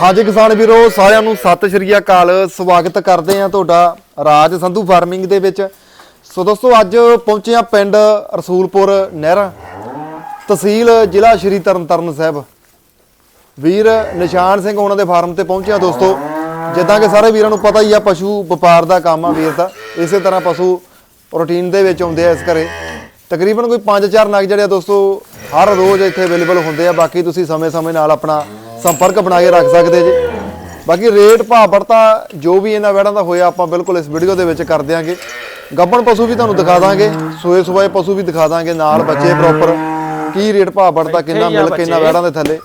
ਹਾਂਜੀ ਕਿਸਾਨ ਵੀਰੋ, ਸਾਰਿਆਂ ਨੂੰ ਸਤਿ ਸ਼੍ਰੀ ਅਕਾਲ। ਸਵਾਗਤ ਕਰਦੇ ਆ ਤੁਹਾਡਾ ਰਾਜ ਸੰਧੂ ਫਾਰਮਿੰਗ ਦੇ ਵਿੱਚ। ਸੋ ਦੋਸਤੋ, ਅੱਜ ਪਹੁੰਚੇ ਆ ਪਿੰਡ ਰਸੂਲਪੁਰ ਨਹਿਰਾ। ਤਹਿਸੀਲ ਜ਼ਿਲ੍ਹਾ ਸ਼੍ਰੀ ਤਰਨਤਾਰਨ ਸਾਹਿਬ। ਵੀਰ ਨਿਸ਼ਾਨ ਸਿੰਘ ਉਹਨਾਂ ਦੇ ਫਾਰਮ ਤੇ ਪਹੁੰਚਿਆ ਦੋਸਤੋ। ਜਿੱਦਾਂ ਕਿ ਸਾਰੇ ਵੀਰਾਂ ਨੂੰ ਪਤਾ ਹੀ ਆ, ਪਸ਼ੂ ਵਪਾਰ ਦਾ ਕੰਮ ਆ ਵੀਰ ਦਾ। ਇਸੇ ਤਰ੍ਹਾਂ ਪਸ਼ੂ ਰੂਟੀਨ ਦੇ ਵਿੱਚ ਆਉਂਦੇ ਆ ਇਸ ਘਰੇ। ਤਕਰੀਬਨ ਕੋਈ 5-4 ਨਗ ਜਿਹੜੇ ਆ ਦੋਸਤੋ, ਹਰ ਰੋਜ਼ ਇੱਥੇ ਅਵੇਲੇਬਲ ਹੁੰਦੇ ਆ। ਬਾਕੀ ਤੁਸੀਂ ਸਮੇਂ-ਸਮੇਂ ਨਾਲ ਆਪਣਾ ਸੰਪਰਕ ਬਣਾ ਕੇ ਰੱਖ ਸਕਦੇ ਜੀ। ਬਾਕੀ ਰੇਟ ਭਾਅ ਵੜਤਾ ਜੋ ਵੀ ਇਹਨਾਂ ਵੈੜਾਂ ਦਾ ਹੋਇਆ ਆਪਾਂ ਬਿਲਕੁਲ ਇਸ ਵੀਡੀਓ ਦੇ ਵਿੱਚ ਕਰ ਦਿਆਂਗੇ। ਗੱਬਣ ਪਸ਼ੂ ਵੀ ਤੁਹਾਨੂੰ ਦਿਖਾ ਦਾਂਗੇ ਸੋਏ ਸੁਬਾਏ ਪਸ਼ੂ ਵੀ ਦਿਖਾ ਦਾਂਗੇ ਨਾਲ ਬੱਚੇ ਪ੍ਰੋਪਰ ਕੀ ਰੇਟ ਭਾਅ ਵੜਤਾ ਕਿੰਨਾ ਹੀ ਮਿਲ ਕੇ ਇਹਨਾਂ। ਵੈੜਾਂ ਦੇ ਥੱਲੇ।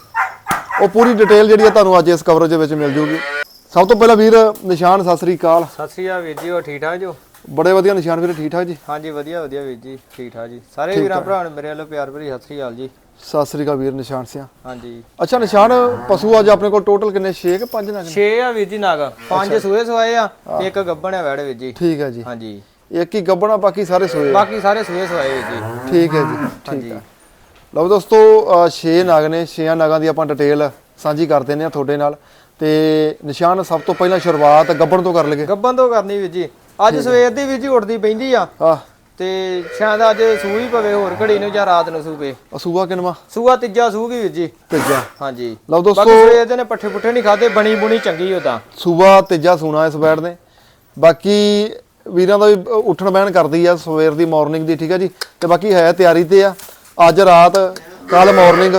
ਉਹ ਪੂਰੀ ਡਿਟੇਲ ਜਿਹੜੀ ਆ ਤੁਹਾਨੂੰ ਅੱਜ ਇਸ ਕਵਰੇਜ ਦੇ ਵਿੱਚ ਮਿਲ ਜੂਗੀ। ਸਭ ਤੋਂ ਪਹਿਲਾਂ ਵੀਰ ਨਿਸ਼ਾਨ ਸਤਿ ਸ੍ਰੀ ਅਕਾਲ। ਸਤਿ ਸ਼੍ਰੀ ਅਕਾਲ ਵੀਰ ਜੀ ਹੋ ਠੀਕ ਠਾਕ ਜੋ? ਬੜੇ ਵਧੀਆ ਨਿਸ਼ਾਨ ਵੀਰ ਠੀਕ ਠਾਕ ਜੀ? ਹਾਂਜੀ ਵਧੀਆ ਵਧੀਆ ਵੀਰ ਜੀ ਠੀਕ ਠਾਕ ਜੀ। ਸਾਰੇ ਵੀਰਾਂ ਭਰਾਵਾਂ ਨੂੰ ਮੇਰੇ ਵੱਲੋਂ ਪਿਆਰ ਭਰੀ ਸਤਿ ਸ਼੍ਰੀ ਅਕਾਲ ਜੀ। ਸਤਿ ਸ੍ਰੀ ਅਕਾਲ ਵੀਰ ਨਿਸ਼ਾਨ ਸਿਆ। ਹਾਂਜੀ। ਅੱਛਾ ਨਿਸ਼ਾਨ ਪਸ਼ੂ ਅੱਜ ਆਪਣੇ ਕੋਲ ਟੋਟਲ ਕਿੰਨੇ? 6 ਕਿ 5 ਨਾ 6 ਆ ਵੀਰ ਜੀ ਨਾਗ। ਪੰਜ ਸੂਏ ਸਵਾਏ ਆ ਤੇ ਇੱਕ ਗੱਬਣ ਆ ਵੈੜ ਵੀਰ ਜੀ। ਠੀਕ ਹੈ ਜੀ। ਹਾਂਜੀ। ਇੱਕ ਹੀ ਗੱਬਣਾ ਬਾਕੀ ਸਾਰੇ ਸੋਏ। ਬਾਕੀ ਸਾਰੇ ਸੂਏ ਵੀਰ ਜੀ। ਠੀਕ ਹੈ ਜੀ ਠੀਕ ਹੈ ਲਓ ਦੋਸਤੋ 6 ਨਗ ਨੇ 6 ਨਗਾਂ ਦੀ ਆਪਾਂ ਡਿਟੇਲ ਸਾਂਝੀ ਕਰ ਦਿੰਦੇ ਆ ਤੁਹਾਡੇ ਨਾਲ। ਤੇ ਨਿਸ਼ਾਨ ਸਭ ਤੋਂ ਪਹਿਲਾਂ ਸ਼ੁਰੂਆਤ ਗੱਬਣ ਤੋਂ ਕਰ ਲਗੇ ਗੱਬਣ ਤੋਂ ਕਰਨੀ ਵੀਰ ਜੀ। ਅੱਜ ਸਵੇਰ ਦੀ ਵੀਰ ਜੀ ਉੱਠਦੀ ਪੈਂਦੀ ਆ। ਆ ਤੇ ਸ਼ਾਇਦ ਅੱਜ ਸੂਈ ਪਵੇ ਹੋਰ ਘੜੀ ਨੂੰ ਜਾਂ ਰਾਤ ਨੂੰ ਸੂਵੇ। ਅਸੂਆ ਕਿਨਵਾ? ਸੂਆ ਤੀਜਾ ਸੂਗੀ ਵੀਰ ਜੀ। ਤੀਜਾ। ਹਾਂਜੀ। ਲਓ ਦੋਸਤੋ ਬਾਕੀ ਸਵੇਰ ਦੇ ਨੇ ਪੱਠੇ ਪੁੱਠੇ ਨਹੀਂ ਖਾਦੇ ਬਣੀ ਬੁਣੀ ਚੰਗੀ ਉਦਾਂ ਸੂਬਾ ਤੀਜਾ ਸੂਣਾ ਇਸ ਬੈਡ ਨੇ ਬਾਕੀ ਵੀਰਾਂ ਦਾ ਵੀ ਉੱਠਣ ਬਹਿਣ ਕਰਦੀ ਆ ਸਵੇਰ ਦੀ ਮਾਰਨਿੰਗ ਦੀ ਠੀਕ ਹੈ ਜੀ? ਤੇ ਬਾਕੀ ਹੈ ਤਿਆਰੀ ਤੇ ਆ। ਅੱਜ ਰਾਤ ਕੱਲ ਮਾਰਨਿੰਗ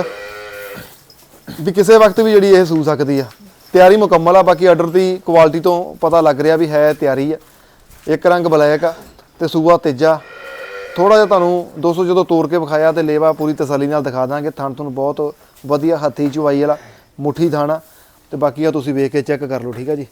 ਵੀ ਕਿਸੇ ਵਕਤ ਵੀ ਜਿਹੜੀ ਇਹ ਸੂ ਸਕਦੀ ਆ। ਤਿਆਰੀ ਮੁਕੰਮਲ ਆ ਬਾਕੀ ਆਰਡਰ ਦੀ ਕੁਆਲਿਟੀ ਤੋਂ ਪਤਾ ਲੱਗ ਰਿਹਾ ਵੀ ਹੈ ਤਿਆਰੀ ਆ। ਇੱਕ ਰੰਗ ਬਲੈਕ ਆ। ਤੇ ਸੂਆ ਤੀਜਾ। ਥੋੜਾ ਜਿਹਾ ਤੁਹਾਨੂੰ ਦੋਸਤੋ ਜਦੋਂ ਤੋੜ ਕੇ ਵਿਖਾਇਆ ਤੇ ਲੇਵਾ ਪੂਰੀ ਤਸੱਲੀ ਨਾਲ ਦਿਖਾ ਦਾਂਗੇ। ਥਣ ਤੁਹਾਨੂੰ ਬਹੁਤ ਵਧੀਆ ਹੱਥੀ ਚੁਵਾਈ ਵਾਲਾ ਮੁੱਠੀ ਥਾਣਾ ਤੇ ਬਾਕੀ ਆ ਤੁਸੀਂ ਵੇਖ ਕੇ ਚੈੱਕ ਕਰ ਲਓ ਠੀਕ ਆ ਜੀ।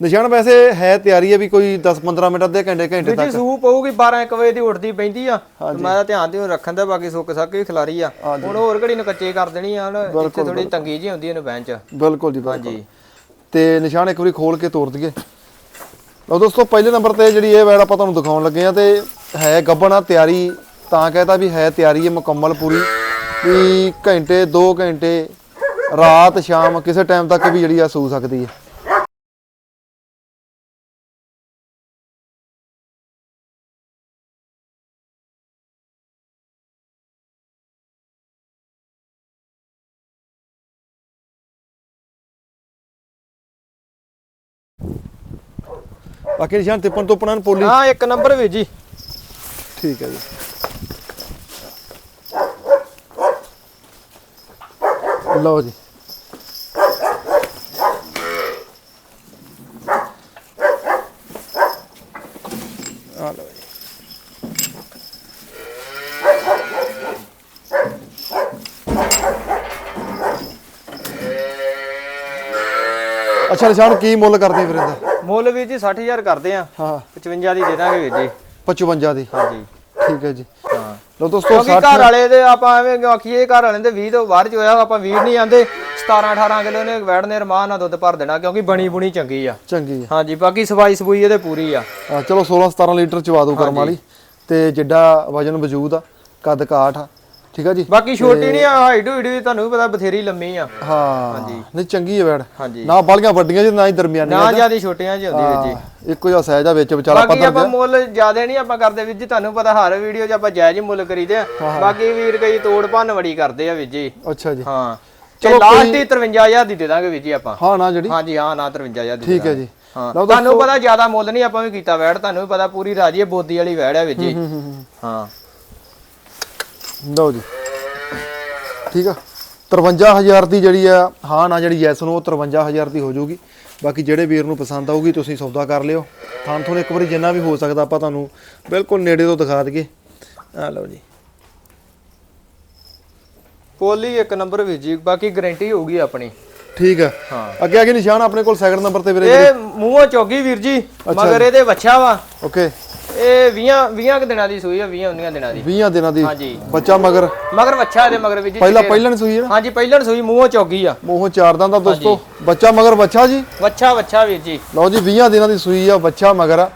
ਨਿਸ਼ਾਨ ਵੈਸੇ ਹੈ ਤਿਆਰੀ ਹੈ ਵੀ ਕੋਈ 10-15 ਮਿੰਟ ਅੱਧੇ ਘੰਟੇ ਘੰਟੇ ਵੀਰ ਜੀ ਤੱਕ। ਸੂ ਪਊਗੀ 12 1 ਵਜੇ ਦੀ ਉੱਠਦੀ ਪੈਂਦੀ ਆ। ਮੈਂ ਤਾਂ ਧਿਆਨ ਤੇ ਰੱਖਣ ਦਾ ਬਾਕੀ ਸੁੱਕ ਸੱਕ ਵੀ ਖਿਲਾਰੀ ਆ। ਹੁਣ ਹੋਰ ਘੜੀ ਨੂੰ ਕੱਚੇ ਕਰ ਦੇਣੀ ਆ ਹੁਣ ਇੱਥੇ ਥੋੜੀ ਤੰਗੀ ਜੀ ਹੁੰਦੀ ਇਹਨੂੰ ਬੈਂਚ ਬਿਲਕੁਲ ਜੀ ਬਿਲਕੁਲ। ਤੇ ਨਿਸ਼ਾਨ ਇੱਕ ਵਾਰੀ ਖੋਲ ਕੇ ਤੋੜ ਦਈਏ। ਲਓ ਦੋਸਤੋ, ਪਹਿਲੇ ਨੰਬਰ ਤੇ ਜਿਹੜੀ ਇਹ ਵੈੜ ਆਪਾਂ ਤੁਹਾਨੂੰ ਦਿਖਾਉਣ ਲੱਗੇ ਆ ਤੇ ਹੈ ਗੱਬਣ ਤਿਆਰੀ। ਤਾਂ ਕਹਤਾ ਵੀ ਹੈ ਤਿਆਰੀ ਹੈ ਮੁਕੰਮਲ ਪੂਰੀ। ਵੀ ਘੰਟੇ 2 ਘੰਟੇ, ਰਾਤ, ਸ਼ਾਮ ਕਿਸੇ ਟਾਈਮ ਤੱਕ ਵੀ ਜਿਹੜੀ ਆ ਸੂ ਸਕਦੀ ਹੈ। ਬਾਕੀ ਨਿਸ਼ਾਨ ਤਿੱਪਣ ਤੋਪਣਾ ਨੂੰ ਪੋਲੀ। ਹਾਂ ਇੱਕ ਨੰਬਰ ਵੀਰ ਜੀ। ਠੀਕ ਹੈ ਜੀ। ਲਓ ਜੀ। ਆ ਲਓ ਜੀ। ਅੱਛਾ ਨਿਸ਼ਾਨ ਕੀ ਮੁੱਲ ਕਰਦੇ ਫਿਰ ਇਹਦਾ? ਮੁੱਲ ਵੀਰ ਜੀ 60000 ਕਰਦੇ ਆ। ਹਾਂ। 55 ਦੀ ਦੇ ਦਾਂਗੇ ਵੀਰ ਜੀ। 55 ਦੀ। ਹਾਂਜੀ। ਠੀਕ ਹੈ ਜੀ। ਹਾਂ। ਲਓ ਦੋਸਤੋ ਕਿਉਂਕਿ 60 ਘਰ ਵਾਲੇ ਦੇ ਆਪਾਂ ਐਵੇਂ ਆਖੀਏ ਘਰ ਵਾਲੇ ਦੇ 20 ਤੋਂ ਬਾਹਰ ਚ ਹੋਇਆ ਆਪਾਂ ਵੀਰ ਨਹੀਂ ਆਂਦੇ। 17 18 ਕਿਲੋ ਨੇ ਵੈੜ ਨੇ ਰਮਾਨ ਨਾਲ ਦੁੱਧ ਭਰ ਦੇਣਾ ਕਿਉਂਕਿ ਬਣੀ ਬੁਣੀ ਚੰਗੀ ਆ। ਚੰਗੀ ਹੈ ਹਾਂਜੀ ਬਾਕੀ ਸਫ਼ਾਈ ਸਬੂਈ ਇਹਦੇ ਪੂਰੀ ਆ। ਆ, ਚਲੋ 16 17 ਲੀਟਰ ਚਵਾ ਦਿਓ ਕਰਮ ਵਾਲੀ। ਤੇ ਜਿੱਡਾ ਵਜਨ ਵਜੂਦ ਆ ਕੱਦ ਕਾਠ ਆ। ਠੀਕ ਆ ਜੀ? ਬਾਕੀ ਛੋਟੀ ਨਹੀਂ ਆ ਹਾਈਟ ਹੁਈਟ ਵੀ ਤੁਹਾਨੂੰ ਪਤਾ ਬਥੇਰੀ ਲੰਮੀ ਆ। ਹਾਂ ਨਹੀਂ ਚੰਗੀ ਹੈ ਹਾਂਜੀ। ਨਾ ਬਾਲੀਆਂ ਵੱਡੀਆਂ ਜੀ ਨਾ ਹੀ ਦਰਮਿਆਨੀਆਂ ਨਾ ਜਿਆਦੀ ਛੋਟੀਆਂ ਜੀ ਹੁੰਦੀ ਵੀਰ ਜੀ। ਇੱਕੋ ਜਿਹਾ ਸਾਈਜ਼ ਆ ਵਿੱਚ ਵਿਚਾਲਾ ਬਾਕੀ ਪੱਧਰ ਆਪਾਂ ਮੁੱਲ ਜ਼ਿਆਦਾ ਨਹੀਂ ਆਪਾਂ ਕਰਦੇ ਵੀਰ ਜੀ ਤੁਹਾਨੂੰ ਪਤਾ ਹਰ ਵੀਡੀਓ 'ਚ ਆਪਾਂ ਜਾਇਜ਼ ਮੁੱਲ ਕਰੀਦੇ ਆ। ਬਾਕੀ ਵੀਰ ਕਈ ਤੋੜ ਭੰਨ ਵੜੀ ਕਰਦੇ ਆ ਵੀਰ ਜੀ। ਅੱਛਾ ਜੀ। ਹਾਂ। ਚਲੋ ਲਾਸਟ ਹੀ 53000 ਦੀ ਦੇ ਦਾਂਗੇ ਵੀਰ ਜੀ ਆਪਾਂ। ਹਾਂ ਨਾ ਜਿਹੜੀ। ਹਾਂਜੀ ਹਾਂ ਨਾ 53000 ਦੀ ਠੀਕ ਹੈ ਜੀ। ਹਾਂ। ਤੁਹਾਨੂੰ ਪਤਾ ਜ਼ਿਆਦਾ ਮੁੱਲ ਨਹੀਂ ਆਪਾਂ ਵੀ ਕੀਤਾ ਵੈੜ ਤੁਹਾਨੂੰ ਵੀ ਪਤਾ ਪੂਰੀ ਰਾਜੀ ਹੈ ਬੋਦੀ ਵਾਲੀ ਵੈੜ ਹੈ ਵੀਰ ਜੀ। ਹਾਂ। ਲਓ ਜੀ। ਠੀਕ ਆ? 53000 ਦੀ ਜਿਹੜੀ ਆ ਹਾਂ ਨਾ ਜਿਹੜੀ ਯੈਸ ਨੂੰ ਉਹ 53000 ਦੀ ਹੋ ਜਾਊਗੀ। ਬਾਕੀ ਜਿਹੜੇ ਵੀਰ ਨੂੰ ਪਸੰਦ ਆਊਗੀ ਤੁਸੀਂ ਸੌਦਾ ਕਰ ਲਿਓ। ਥਾਂ ਤੁਹਾਨੂੰ ਇੱਕ ਵਾਰੀ ਜਿੰਨਾ ਵੀ ਹੋ ਸਕਦਾ ਆਪਾਂ ਤੁਹਾਨੂੰ ਬਿਲਕੁਲ ਨੇੜੇ ਤੋਂ ਦਿਖਾ ਦਈਏ। ਆ ਲਓ ਜੀ। ਪੋਲੀ ਇੱਕ ਨੰਬਰ ਵੀਰ ਜੀ ਬਾਕੀ ਗਾਰੰਟੀ ਹੋਊਗੀ ਆਪਣੀ। ਠੀਕ ਆ। ਹਾਂ। ਅੱਗੇ ਅੱਗੇ ਨਿਸ਼ਾਨ ਆਪਣੇ ਕੋਲ ਸੈਕਿੰਡ ਨੰਬਰ ਤੇ ਵੀਰੇ ਇਹ ਮੂੰਹੋਂ ਚੌਗੀ ਵੀਰ ਜੀ ਮਗਰ ਇਹਦੇ ਵੱਛਾ ਵਾ। ਓਕੇ ਇਹ 20 20 ਦਿਨਾਂ ਦੀ ਸੂਈ ਆ 20 19 ਦਿਨਾਂ ਦੀ। 20 ਦਿਨਾਂ ਦੀ। ਹਾਂਜੀ। ਬੱਚਾ ਮਗਰ? ਮਗਰ ਵੱਛਾ ਇਹਦੇ ਮਗਰ ਵੀਰ ਜੀ ਪਹਿਲਾਂ ਪਹਿਲਾਂ ਨਹੀਂ ਸੂਈ ਹੈ ਨਾ? ਹਾਂਜੀ ਪਹਿਲਾਂ ਸੂਈ ਮੂੰਹੋਂ ਚੌਗੀ ਆ। ਮੋਹ ਚਾਰ ਦੰਦ ਦਾ ਦੋਸਤੋ। ਬੱਚਾ ਮਗਰ ਬੱਚਾ ਜੀ? ਵੱਛਾ ਵੱਛਾ ਵੀਰ ਜੀ। ਲਓ ਜੀ 20 ਦਿਨਾਂ ਦੀ ਸੂਈ ਆ ਬੱਚਾ ਮਗਰ ਆ।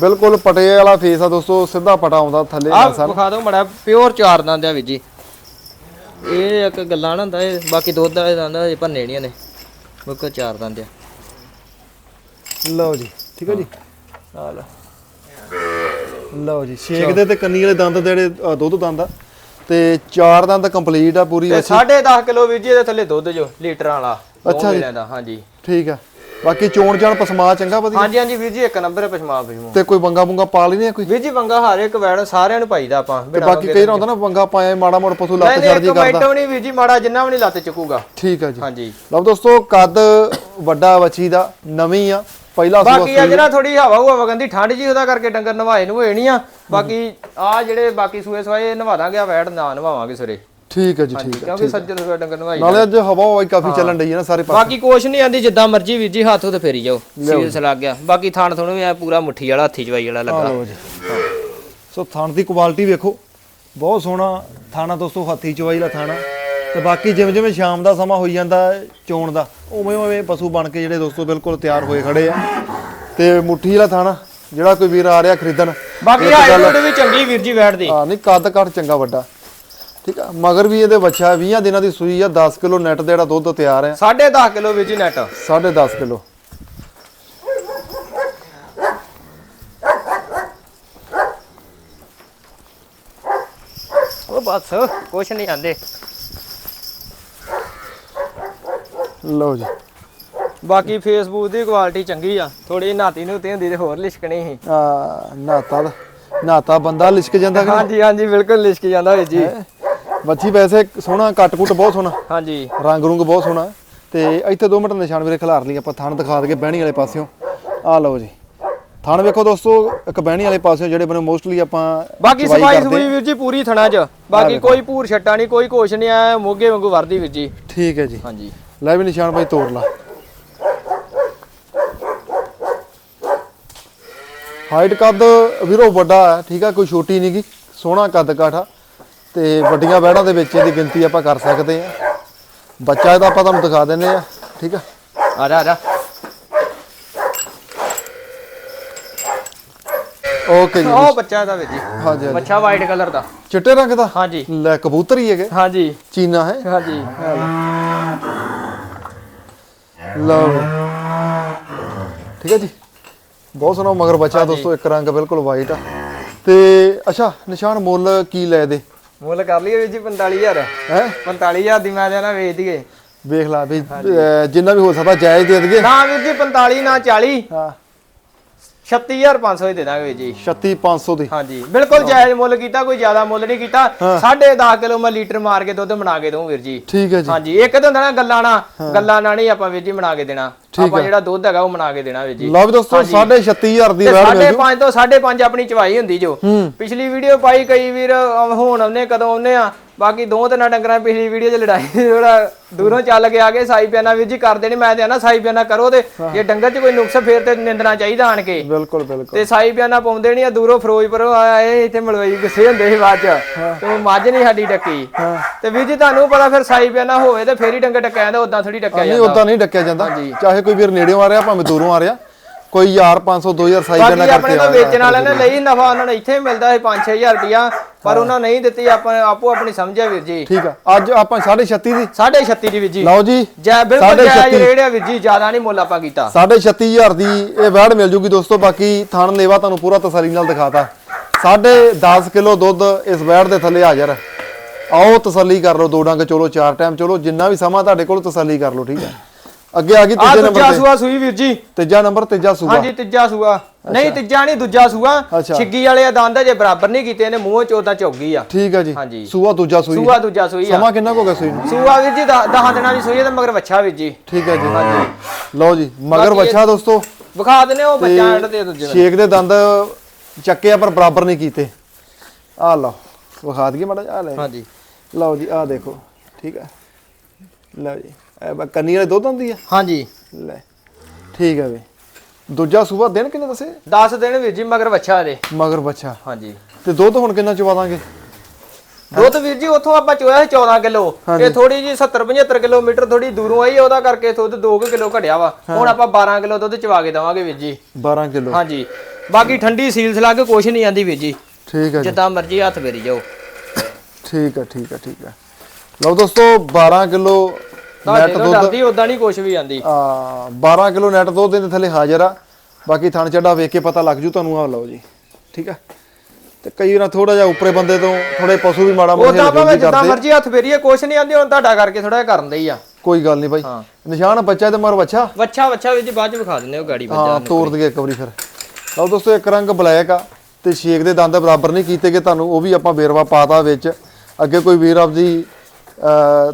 ਬਿਲਕੁਲ ਪਟੇ ਵਾਲਾ ਫੇਸ ਆ ਦੋਸਤੋ ਸਿੱਧਾ ਪਟਾ ਆਉਂਦਾ ਥੱਲੇ ਆਹ ਨਸਲ ਵਿਖਾ ਦਿਓ ਮੜਾ ਪਿਓਰ ਚਾਰ ਦੰਦ ਆ ਵੀਰ ਜੀ। ਇਹ ਇੱਕ ਗੱਲਾਂ ਨਾ ਹੁੰਦਾ ਇਹ ਬਾਕੀ ਦੁੱਧ ਵਾਲੇ ਦੰਦ ਇਹ ਭੰਨੇ ਨਹੀਂ ਨੇ ਬਿਲਕੁਲ ਚਾਰ ਦੰਦ ਆ। ਲਓ ਜੀ ਠੀਕ ਹੈ। ਜੀ ਆ ਲਓ ਜੀ ਛੇਕ ਦੇ ਤੇ ਕੰਨੀ ਵਾਲੇ ਦੰਦ ਜਿਹੜੇ ਅ, ਦੁੱਧ ਦੰਦ ਆ। ਤੇ ਚਾਰ ਦੰਦ ਕੰਪਲੀਟ ਆ ਪੂਰੀ ਤੇ ਅੱਛੀ 10.5 ਕਿਲੋ ਵੀਰ ਜੀ ਇਹਦੇ ਥੱਲੇ ਦੁੱਧ ਜੋ ਲੀਟਰਾਂ ਵਾਲਾ। ਅੱਛਾ ਜੀ। ਲੈਂਦਾ ਹਾਂਜੀ। ਠੀਕ ਆ। ਬਾਕੀ ਚੋਣ ਜਾਣ ਪਸਮਾ ਚੰਗਾ ਵਧੀਆ। ਹਾਂਜੀ ਹਾਂਜੀ ਵੀਰ ਜੀ ਇੱਕ ਨੰਬਰ ਹੈ ਪਸ਼ਮਾ ਪਸ਼ਮੂ ਤੇ ਕੋਈ ਬੰਗਾ ਬੁੰਗਾ ਪਾ ਲਈ ਨਹੀਂ ਕੋਈ? ਵੀਰ ਜੀ ਵੰਗਾ ਹਰ ਇੱਕ ਵੈੜ ਸਾਰਿਆਂ ਨੂੰ ਪਾਈਦਾ ਆਪਾਂ ਤੇ ਬਿਨਾਂ ਬਾਕੀ ਕਈ ਵਾਰ ਹੁੰਦਾ ਨਾ ਬੰਗਾ ਪਾਇਆ ਮਾੜਾ ਮੋੜ ਪਸ਼ੂ ਲੱਤ ਨਹੀਂ ਛੱਡ ਜੀ ਇੱਕ ਮਿੰਟ ਕਰਦਾ। ਵੀ ਨਹੀਂ ਵੀਰ ਜੀ ਮਾੜਾ ਜਿੰਨਾ ਵੀ ਨਹੀਂ ਲੱਤ ਚੁੱਕੂਗਾ। ਠੀਕ ਆ ਜੀ। ਹਾਂਜੀ। ਲਓ ਦੋਸਤੋ ਕੱਦ ਵੱਡਾ ਵੱਛੀ ਦਾ ਨਵੀਂ ਆ। ਪਹਿਲਾ ਬਾਕੀ ਸੂਆ ਅੱਜ ਨਾ ਥੋੜੀ ਹਵਾ ਹੁਆ ਵਗੰਦੀ ਠੰਡ ਜੀ ਉਹਦਾ ਕਰਕੇ ਡੰਗਰ ਨਵਾਏ ਨੂੰ ਨਹੀਂ ਆ। ਬਾਕੀ ਆ ਜਿਹੜੇ ਬਾਕੀ ਸੂਏ ਸਵਾਏ ਨਵਾ ਦਾਂਗੇ ਆ ਵੈੜ ਨਾ ਨਵਾਵਾਂਗੇ ਸਵੇਰੇ ਠੀਕ ਹੈ ਜੀ ਠੀਕ ਹੈ ਕਿਉਂਕਿ ਸੱਜਣ ਸੂਏ ਡੰਗਰ ਨਵਾਈ ਨਾਲੇ ਅੱਜ ਹਵਾ ਹਵਾ ਕਾਫੀ ਚੱਲਣ ਡਈ ਹੈ ਨਾ ਸਾਰੇ ਪਾਸੇ। ਬਾਕੀ ਕੁਛ ਨਹੀਂ ਆਂਦੀ ਜਿੱਦਾਂ ਮਰਜ਼ੀ ਵੀਰ ਜੀ ਹੱਥ ਤੇ ਫੇਰੀ ਜਾਓ। ਸੀਲਸ ਲੱਗ ਗਿਆ। ਬਾਕੀ ਥਾਣ ਥੋਣ ਵੀ ਆ ਪੂਰਾ ਮੁੱਠੀ ਵਾਲਾ ਹੱਥੀ ਚਵਾਈ ਵਾਲਾ ਲੱਗਾ। ਸੋ ਥਣ ਦੀ ਕੁਆਲਿਟੀ ਵੇਖੋ। ਬਹੁਤ ਸੋਹਣਾ ਥਾਣਾ ਦੋਸਤੋ ਹੱਥੀ ਚਵਾਈ ਦਾ ਥਾਣਾ। ਤੇ ਬਾਕੀ ਜਿਵੇਂ ਜਿਵੇਂ ਸ਼ਾਮ ਦਾ ਸਮਾਂ ਹੋਈ ਜਾਂਦਾ ਹੈ ਚੋਣ ਦਾ ਉਵੇਂ ਉਵੇਂ ਪਸ਼ੂ ਬਣ ਕੇ ਜਿਹੜੇ ਦੋਸਤੋ ਬਿਲਕੁਲ ਤਿਆਰ ਹੋਏ ਖੜੇ ਆ। ਤੇ ਮੁੱਠੀ ਵਾਲਾ ਥਾਣਾ ਜਿਹੜਾ ਕੋਈ ਵੀਰ ਆ ਰਿਹਾ ਖਰੀਦਣ ਬਾਕੀ ਹਾਈਬ੍ਰਿਡ ਵੀ ਚੰਗੀ ਵੀਰ ਜੀ ਦੀ ਹਾਂ ਨਹੀਂ ਕੱਦ ਕੱਟ ਚੰਗਾ ਵੱਡਾ। ਠੀਕ ਆ ਮਗਰ ਵੀ ਇਹਦੇ ਬੱਚਾ 20 ਦਿਨਾਂ ਦੀ ਸੂਈ ਆ 10 ਕਿਲੋ ਨੈਟ ਦਾ ਜਿਹੜਾ ਦੁੱਧ ਤਿਆਰ ਆ। 10.5 ਕਿਲੋ ਵੀਰ ਜੀ ਨੈਟ 10.5 ਕਿਲੋ। ਉਹ ਬਸ ਕੁਛ ਨਹੀਂ ਆਂਦੇ। ਲਓ ਜੀ। ਬਾਕੀ ਫੇਸਬੁੱਕ ਦੀ ਕੁਆਲਿਟੀ ਚੰਗੀ ਆ। ਥੋੜੀ ਨਾਤੀ ਨੂੰ ਤੇ ਹੁੰਦੀ ਤੇ ਹੋਰ ਲਿਸ਼ਕਣੀ ਸੀ। ਆ ਨਾਤਾ ਨਾਤਾ ਬੰਦਾ ਲਿਸ਼ਕ ਜਾਂਦਾ ਕਿ ਹਾਂਜੀ ਹਾਂਜੀ ਬਿਲਕੁਲ ਲਿਸ਼ਕ ਜਾਂਦਾ ਵੀਰ ਜੀ। ਬੱਚੀ ਵੈਸੇ ਸੋਹਣਾ ਕੱਟ ਕੁੱਟ ਬਹੁਤ ਸੋਹਣਾ। ਹਾਂਜੀ। ਰੰਗ ਰੁੰਗ ਬਹੁਤ ਸੋਹਣਾ। ਤੇ ਇੱਥੇ 2 ਮਿੰਟ ਨਿਸ਼ਾਨ ਵੀਰੇ ਖਿਲਾਰ ਲਈ ਆਪਾਂ ਥਣ ਦਿਖਾ ਦਈਏ ਬਹਿਣੀ ਵਾਲੇ ਪਾਸਿਓਂ। ਆ ਲਓ ਜੀ। ਥਣ ਵੇਖੋ ਦੋਸਤੋ ਇੱਕ ਬਹਿਣੀ ਵਾਲੇ ਪਾਸਿਓਂ ਜਿਹੜੇ ਬਨੇ ਮੋਸਟਲੀ ਆਪਾਂ ਬਾਕੀ ਸਫ਼ਾਈ ਸਫੂਈ ਵੀਰ ਜੀ ਪੂਰੀ ਥਣਾ ਚ। ਬਾਕੀ ਕੋਈ ਭੂਰ ਛੱਟਾ ਨਹੀਂ ਕੋਈ ਕੁਛ ਨਹੀਂ ਆ ਮੋਗੇ ਵਾਂਗੂ ਵਰਦੀ ਵੀਰ ਜੀ। ਠੀਕ ਹੈ ਜੀ। ਹਾਂਜੀ। ਲੈ ਵੀ ਨਿਸ਼ਾਨ ਭਾਈ ਤੋੜ ਲਾ। ਹਾਈਟ ਕੱਦ ਵੀਰੋ ਵੱਡਾ ਹੈ ਠੀਕ ਆ ਕੋਈ ਛੋਟੀ ਨਹੀਂਗੀ ਸੋਹਣਾ ਕੱਦ ਕਾਠਾ। ਤੇ ਵੱਡੀਆਂ ਵਹਿੜਾਂ ਦੇ ਵਿੱਚ ਇਹਦੀ ਗਿਣਤੀ ਆਪਾਂ ਕਰ ਸਕਦੇ ਆ ਬੱਚਾ ਇਹਦਾ ਆਪਾਂ ਤੁਹਾਨੂੰ ਦਿਖਾ ਦਿੰਨੇ ਆ ਠੀਕ ਆ। ਆ ਜਾ ਆ ਜਾ। ਓਕੇ ਜੀ ਉਹ ਬੱਚਾ ਇਹਦਾ ਵੀਰ ਜੀ। ਹਾਂਜੀ ਹਾਂਜੀ। ਬੱਚਾ ਵਾਈਟ ਕਲਰ ਦਾ। ਚਿੱਟੇ ਰੰਗ ਦਾ? ਹਾਂਜੀ। ਲੈ ਕਬੂਤਰ ਹੀ ਹੈਗੇ। ਹਾਂਜੀ। ਚੀਨਾ ਹੈ। ਹਾਂਜੀ। ਲਓ। ਠੀਕ ਹੈ ਜੀ। ਬਹੁਤ ਸੋਹਣਾ ਮਗਰ ਬੱਚਾ ਦੋਸਤੋ ਇੱਕ ਰੰਗ ਬਿਲਕੁਲ ਵਾਈਟ ਆ। ਤੇ ਅੱਛਾ ਨਿਸ਼ਾਨ ਮੁੱਲ ਕੀ ਲੈ ਦੇ? ਮੁੱਲ ਕਰ ਲਈਏ ਵੀਰ ਜੀ 45000 ਹੈ? 45000 ਦੀ ਮੈਂ ਦੇਣਾ ਵੇਚ ਦਈਏ। ਵੇਖ ਲਾ ਵੀ ਜਿੰਨਾ ਵੀ ਹੋ ਸਕਦਾ ਜਾਇਜ਼ ਦੇ ਦਈਏ। ਨਾ ਵੀਰ ਜੀ 45 ਨਾ 40 ਹਾਂ। 36500 ਹੀ ਦੇ ਦਾਂਗੇ ਵੀਰ ਜੀ। 36500 ਦੀ। ਹਾਂਜੀ ਬਿਲਕੁਲ ਜਾਇਜ਼ ਮੁੱਲ ਕੀਤਾ ਕੋਈ ਜ਼ਿਆਦਾ ਮੁੱਲ ਨਹੀਂ ਕੀਤਾ। ਸਾਢੇ 10 ਕਿਲੋ ਮੈਂ ਲੀਟਰ ਮਾਰ ਕੇ ਦੁੱਧ ਬਣਾ ਕੇ ਦਊਂ ਵੀਰ ਜੀ। ਠੀਕ ਹੈ ਜੀ। ਹਾਂਜੀ ਇੱਕ ਤਾਂ ਹੁੰਦਾ ਨਾ ਗੱਲਾਂ ਨਾ ਗੱਲਾਂ ਨਾਲ ਨਹੀਂ ਆਪਾਂ ਵੀਰ ਜੀ ਬਣਾ ਕੇ ਦੇਣਾ। ਆਪਾਂ ਜਿਹੜਾ ਦੁੱਧ ਹੈਗਾ ਉਹ ਬਣਾ ਕੇ ਦੇਣਾ ਵੀਰ ਜੀ। ਲਓ ਵੀ ਦੋਸਤੋ 36500 ਦੀ ਸਾਢੇ ਮਿਲ ਜੂ। ਪੰਜ ਤੋਂ ਸਾਢੇ ਪੰਜ ਆਪਣੀ ਚਵਾਈ ਹੁੰਦੀ ਜੋ। ਪਿਛਲੀ ਵੀਡੀਓ ਪਾਈ ਕਈ ਵੀਰ ਹੁਣ ਆਉਨੇ ਕਦੋਂ ਆਉਨੇ ਆ। ਬਾਕੀ ਦੋ ਤਿੰਨ ਡੰਗਰਾਂ ਪਿਛਲੀ ਵੀਡੀਓ 'ਚ ਲੜਾਈ ਥੋੜਾ ਦੂਰੋਂ ਚੱਲ ਕੇ ਆ ਗਏ। ਸਾਈ ਪਿਆਨਾ ਵੀਰ ਜੀ ਕਰ ਦੇਣੀ ਮੈਂ ਤੇ ਆਣਾ ਸਾਈ ਪਿਆਨਾ ਕਰੋ ਤੇ ਜੇ ਡੰਗਰ 'ਚ ਕੋਈ ਨੁਕਸ ਫੇਰ ਤੇ ਨਿੰਦਣਾ ਚਾਹੀਦਾ ਆਣ ਕੇ। ਬਿਲਕੁਲ ਬਿਲਕੁਲ। ਤੇ ਸਾਈ ਪਿਆਨਾ ਪਾਉਂਦੇ ਨਹੀਂ ਆ ਦੂਰੋਂ ਫਿਰੋਜ਼ਪੁਰੋਂ ਆਏ ਇੱਥੇ ਮਲਵਈ ਗੁੱਸੇ ਹੁੰਦੇ ਸੀ ਬਾਅਦ 'ਚ। ਤੇ ਮੱਝ ਨਹੀਂ ਸਾਡੀ ਡੱਕੀ। ਤੇ ਵੀਰ ਜੀ ਤੁਹਾਨੂੰ ਪਤਾ ਫਿਰ ਸਾਈ ਪਿਆਨਾ ਹੋਵੇ ਤੇ ਫੇਰ ਹੀ ਡੰਗਰ ਟੱਕਿਆ ਜਾਂਦਾ ਉਦਾਂ ਥੋੜੀ ਟੱਕਿਆ ਨਹੀਂ ਜਾਂਦਾ। ਉਦਾਂ ਨਹੀਂ ਡੱਕਿਆ ਜਾਂਦਾ। ਚਾਹੇ ਕੋਈ ਵੀਰ ਨੇੜਿਓਂ ਆ ਰਿਹਾ ਭਾਵੇਂ ਦੂਰੋਂ ਆ ਰਿਹਾ। ਕੋਈ 1500 2000 ਸਾਈ ਦੇਣਾ ਬਾਕੀ ਆਪਣੇ ਕਰਕੇ ਤੋਂ ਵੇਚਣ ਵਾਲਿਆਂ ਨੇ ਲਈ ਨਫਾ ਉਹਨਾਂ ਨੂੰ ਇੱਥੇ ਮਿਲਦਾ ਸੀ 5-6000 ਰੁਪਇਆ ਪਰ ਉਹਨਾਂ ਨਹੀਂ ਦਿੱਤੀ ਆਪਾਂ ਆਪੋ ਆਪਣੀ ਸਮਝਿਆ ਵੀਰ ਜੀ। ਠੀਕ ਆ। ਅੱਜ ਆਪਾਂ 36.5 ਦੀ। ਸਾਢੇ 36 ਦੀ ਵੀਰ ਜੀ। ਲਓ ਜੀ ਜੈ ਬਿਲਕੁਲ ਸਾਢੇ ਜਾਇਜ਼ ਛੱਤੀ। ਰੇਟ ਆ ਵੀਰ ਜੀ ਜ਼ਿਆਦਾ ਨਹੀਂ ਮੁੱਲ ਆਪਾਂ ਕੀਤਾ। 36500 ਦੀ ਇਹ ਵੈੜ ਮਿਲ ਜੂਗੀ ਦੋਸਤੋ ਬਾਕੀ ਥਣ ਲੇਵਾ ਤੁਹਾਨੂੰ ਪੂਰਾ ਤਸੱਲੀ ਨਾਲ ਦਿਖਾਤਾ। ਸਾਢੇ 10 ਕਿਲੋ ਦੁੱਧ ਇਸ ਵੈੜ ਦੇ ਥੱਲੇ ਹਾਜ਼ਰ ਆਓ ਤਸੱਲੀ ਕਰ ਲਓ ਦੋ ਡੰਗ ਚਲੋ ਚਾਰ ਟਾਈਮ ਚਲੋ ਜਿੰਨਾ ਵੀ ਸਮਾਂ ਤੁਹਾਡੇ ਕੋਲ ਤਸੱਲੀ ਕਰ ਲਓ ਠੀਕ ਹੈ ਅੱਗੇ ਆ ਗਈ ਆ ਤੀਜੇ ਦੂਜਾ ਨੰਬਰ ਤੇ। ਸੂਆ ਸੂਈ ਵੀਰ ਜੀ। ਤੀਜਾ ਨੰਬਰ ਤੀਜਾ ਸੂਬਾ ਹਾਂਜੀ ਤੀਜਾ ਸੂਆ। ਨਹੀਂ ਤੀਜਾ ਨਹੀਂ ਦੂਜਾ ਸੂਆ। ਅੱਛਾ। ਛਿੱਗੀ ਵਾਲੇ ਦੰਦ ਜੇ ਬਰਾਬਰ ਨਹੀਂ ਕੀਤੇ ਨੇ ਮੂੰਹ ਚ ਉਦਾਂ ਝੋਗੀ ਆ। ਠੀਕ ਹੈ ਜੀ। ਹਾਂਜੀ। ਸੂਆ ਦੂਜਾ ਸੂਈ। ਸੂਆ ਦੂਜਾ ਸੂਈ ਆ। ਸਮਾਂ ਕਿੰਨਾ ਕੁ ਹੋ ਗਿਆ ਸੂਈ ਨੂੰ? ਸੂਆ ਵੀਰ ਜੀ 10 ਦਿਨਾਂ ਦੀ ਸੂਈ ਆ ਤੇ ਮਗਰ ਵੱਛਾ ਵੀਰ ਜੀ। ਠੀਕ ਹੈ ਜੀ। ਲਓ ਜੀ ਮਗਰ ਬਾਕੀ ਇਹ- ਦੋਸਤੋ। ਵਿਖਾ ਦਿੰਦੇ ਉਹ ਬੱਚਾ ਐਂਡ ਤੇ ਦੂਜੇ ਦਾ। ਛੇਕ ਦੇ ਦੰਦ ਚੱਕੇ ਆ ਪਰ ਬਰਾਬਰ ਨਹੀਂ ਕੀਤੇ। ਆ ਲਓ ਵਿਖਾ ਦਈਏ ਮਾੜਾ ਜਿਹਾ ਆ ਲੈ। ਹਾਂਜੀ। ਲਓ ਜੀ ਆ ਦੇਖੋ। ਠੀਕ ਹੈ ਲਓ ਜੀ। ਬ- ਕੰਨੀ ਵਾਲੇ ਦੁੱਧ ਹੁੰਦੀ ਆ? ਹਾਂਜੀ। ਲੈ ਠੀਕ ਹੈ ਵੀ ਦੂਜਾ ਸੂਬਾ ਦਿਨ ਕਿੰਨੇ ਦੱਸੇ? 10 ਦਿਨ ਵੀਰ ਜੀ ਮਗਰ ਵੱਛਾ ਦੇ। ਮਗਰ ਬੱਚਾ ਹਾਂਜੀ। ਤੇ ਦੁੱਧ ਹੁਣ ਕਿੰਨਾ ਚਵਾ ਦਾਂਗੇ? ਦੁੱਧ ਵੀਰ ਜੀ ਉੱਥੋਂ ਆਪਾਂ ਚੋਇਆ ਸੀ 14 ਕਿਲੋ। ਇਹ ਥੋੜੀ ਜੀ 70 75 ਕਿਲੋਮੀਟਰ ਥੋੜੀ ਦੂਰੋਂ ਆਈ ਉਹਦਾ ਕਰਕੇ ਦੁੱਧ 2 ਕਿਲੋ ਘਟਿਆ ਵਾ। ਹੁਣ ਆਪਾਂ 12 ਕਿਲੋ ਦੁੱਧ ਚਵਾ ਕੇ ਦਵਾਂਗੇ ਵੀਰ ਜੀ। 12 ਕਿਲੋ। ਹਾਂਜੀ। ਬਾਕੀ ਠੰਡੀ ਸੀਲਸ ਲਾ ਕੇ ਕੁਛ ਨਹੀਂ ਆਂਦੀ ਵੀਰ ਜੀ। ਠੀਕ ਹੈ ਜੀ। ਜਿੱਦਾਂ ਮਰਜ਼ੀ ਹੱਥ ਫੇਰੀ ਜਾਓ। ਠੀਕ ਹੈ ਠੀਕ ਹੈ ਠੀਕ ਹੈ ਲਓ ਦੋਸਤੋ 12 ਕਿਲੋ ਤੁਹਾਡੇ ਤੋਂ ਡਰਦੀ ਉਦਾਂ ਨਹੀਂ ਕੁਝ ਵੀ ਆਂਦੀ। ਆ 12 ਕਿਲੋ ਨੈਟ ਦੁੱਧ ਦੇ ਥੱਲੇ ਹਾਜ਼ਰ ਆ। ਬਾਕੀ ਥਣ ਚੱਡਾ ਵੇਖ ਕੇ ਪਤਾ ਲੱਗ ਜੂ ਤੁਹਾਨੂੰ ਆ ਲਓ ਜੀ। ਠੀਕ ਆ? ਤੇ ਕਈ ਵਾਰ ਥੋੜਾ ਜਿਹਾ ਉੱਪਰੇ ਬੰਦੇ ਤੋਂ ਥੋੜੇ ਪਸ਼ੂ ਵੀ ਮਾੜਾ ਮੋਟਾ ਭਾਵੇਂ ਹਿਲ ਜਿੱਦਾਂ ਮਰਜ਼ੀ ਹੱਥ ਫੇਰੀਏ ਕੁਝ ਨਹੀਂ ਆਂਦੀ ਹੁਣ ਤੁਹਾਡਾ ਕਰਕੇ ਥੋੜਾ ਜਿਹਾ ਕਰਨ ਹੀ ਆ। ਕੋਈ ਗੱਲ ਨਹੀਂ ਬਾਈ। ਹਾਂ। ਨਿਸ਼ਾਨ ਬੱਚਾ ਤੇ ਮਰ ਬੱਚਾ। ਵੱਛਾ ਵੱਛਾ ਵਿੱਚ ਬਾਅਦ ਚ ਵਿਖਾ ਦਿੰਦੇ ਉਹ ਗਾੜੀ ਵੱਜਾ ਹਾਂ ਤੋੜ ਦਈਏ ਇੱਕ ਵਾਰੀ ਫਿਰ। ਲਓ ਦੋਸਤੋ ਇੱਕ ਰੰਗ ਬਲੈਕ ਆ ਤੇ ਛੇਕ ਦੇ ਦੰਦ ਬਰਾਬਰ ਨਹੀਂ ਕੀਤੇ ਗਏ ਤੁਹਾਨੂੰ ਉਹ ਵੀ ਆਪਾਂ ਵੇਰਵਾ ਪਾਤਾ ਵਿੱਚ। ਅੱਗੇ ਕੋਈ ਵੀਰ ਅਹ,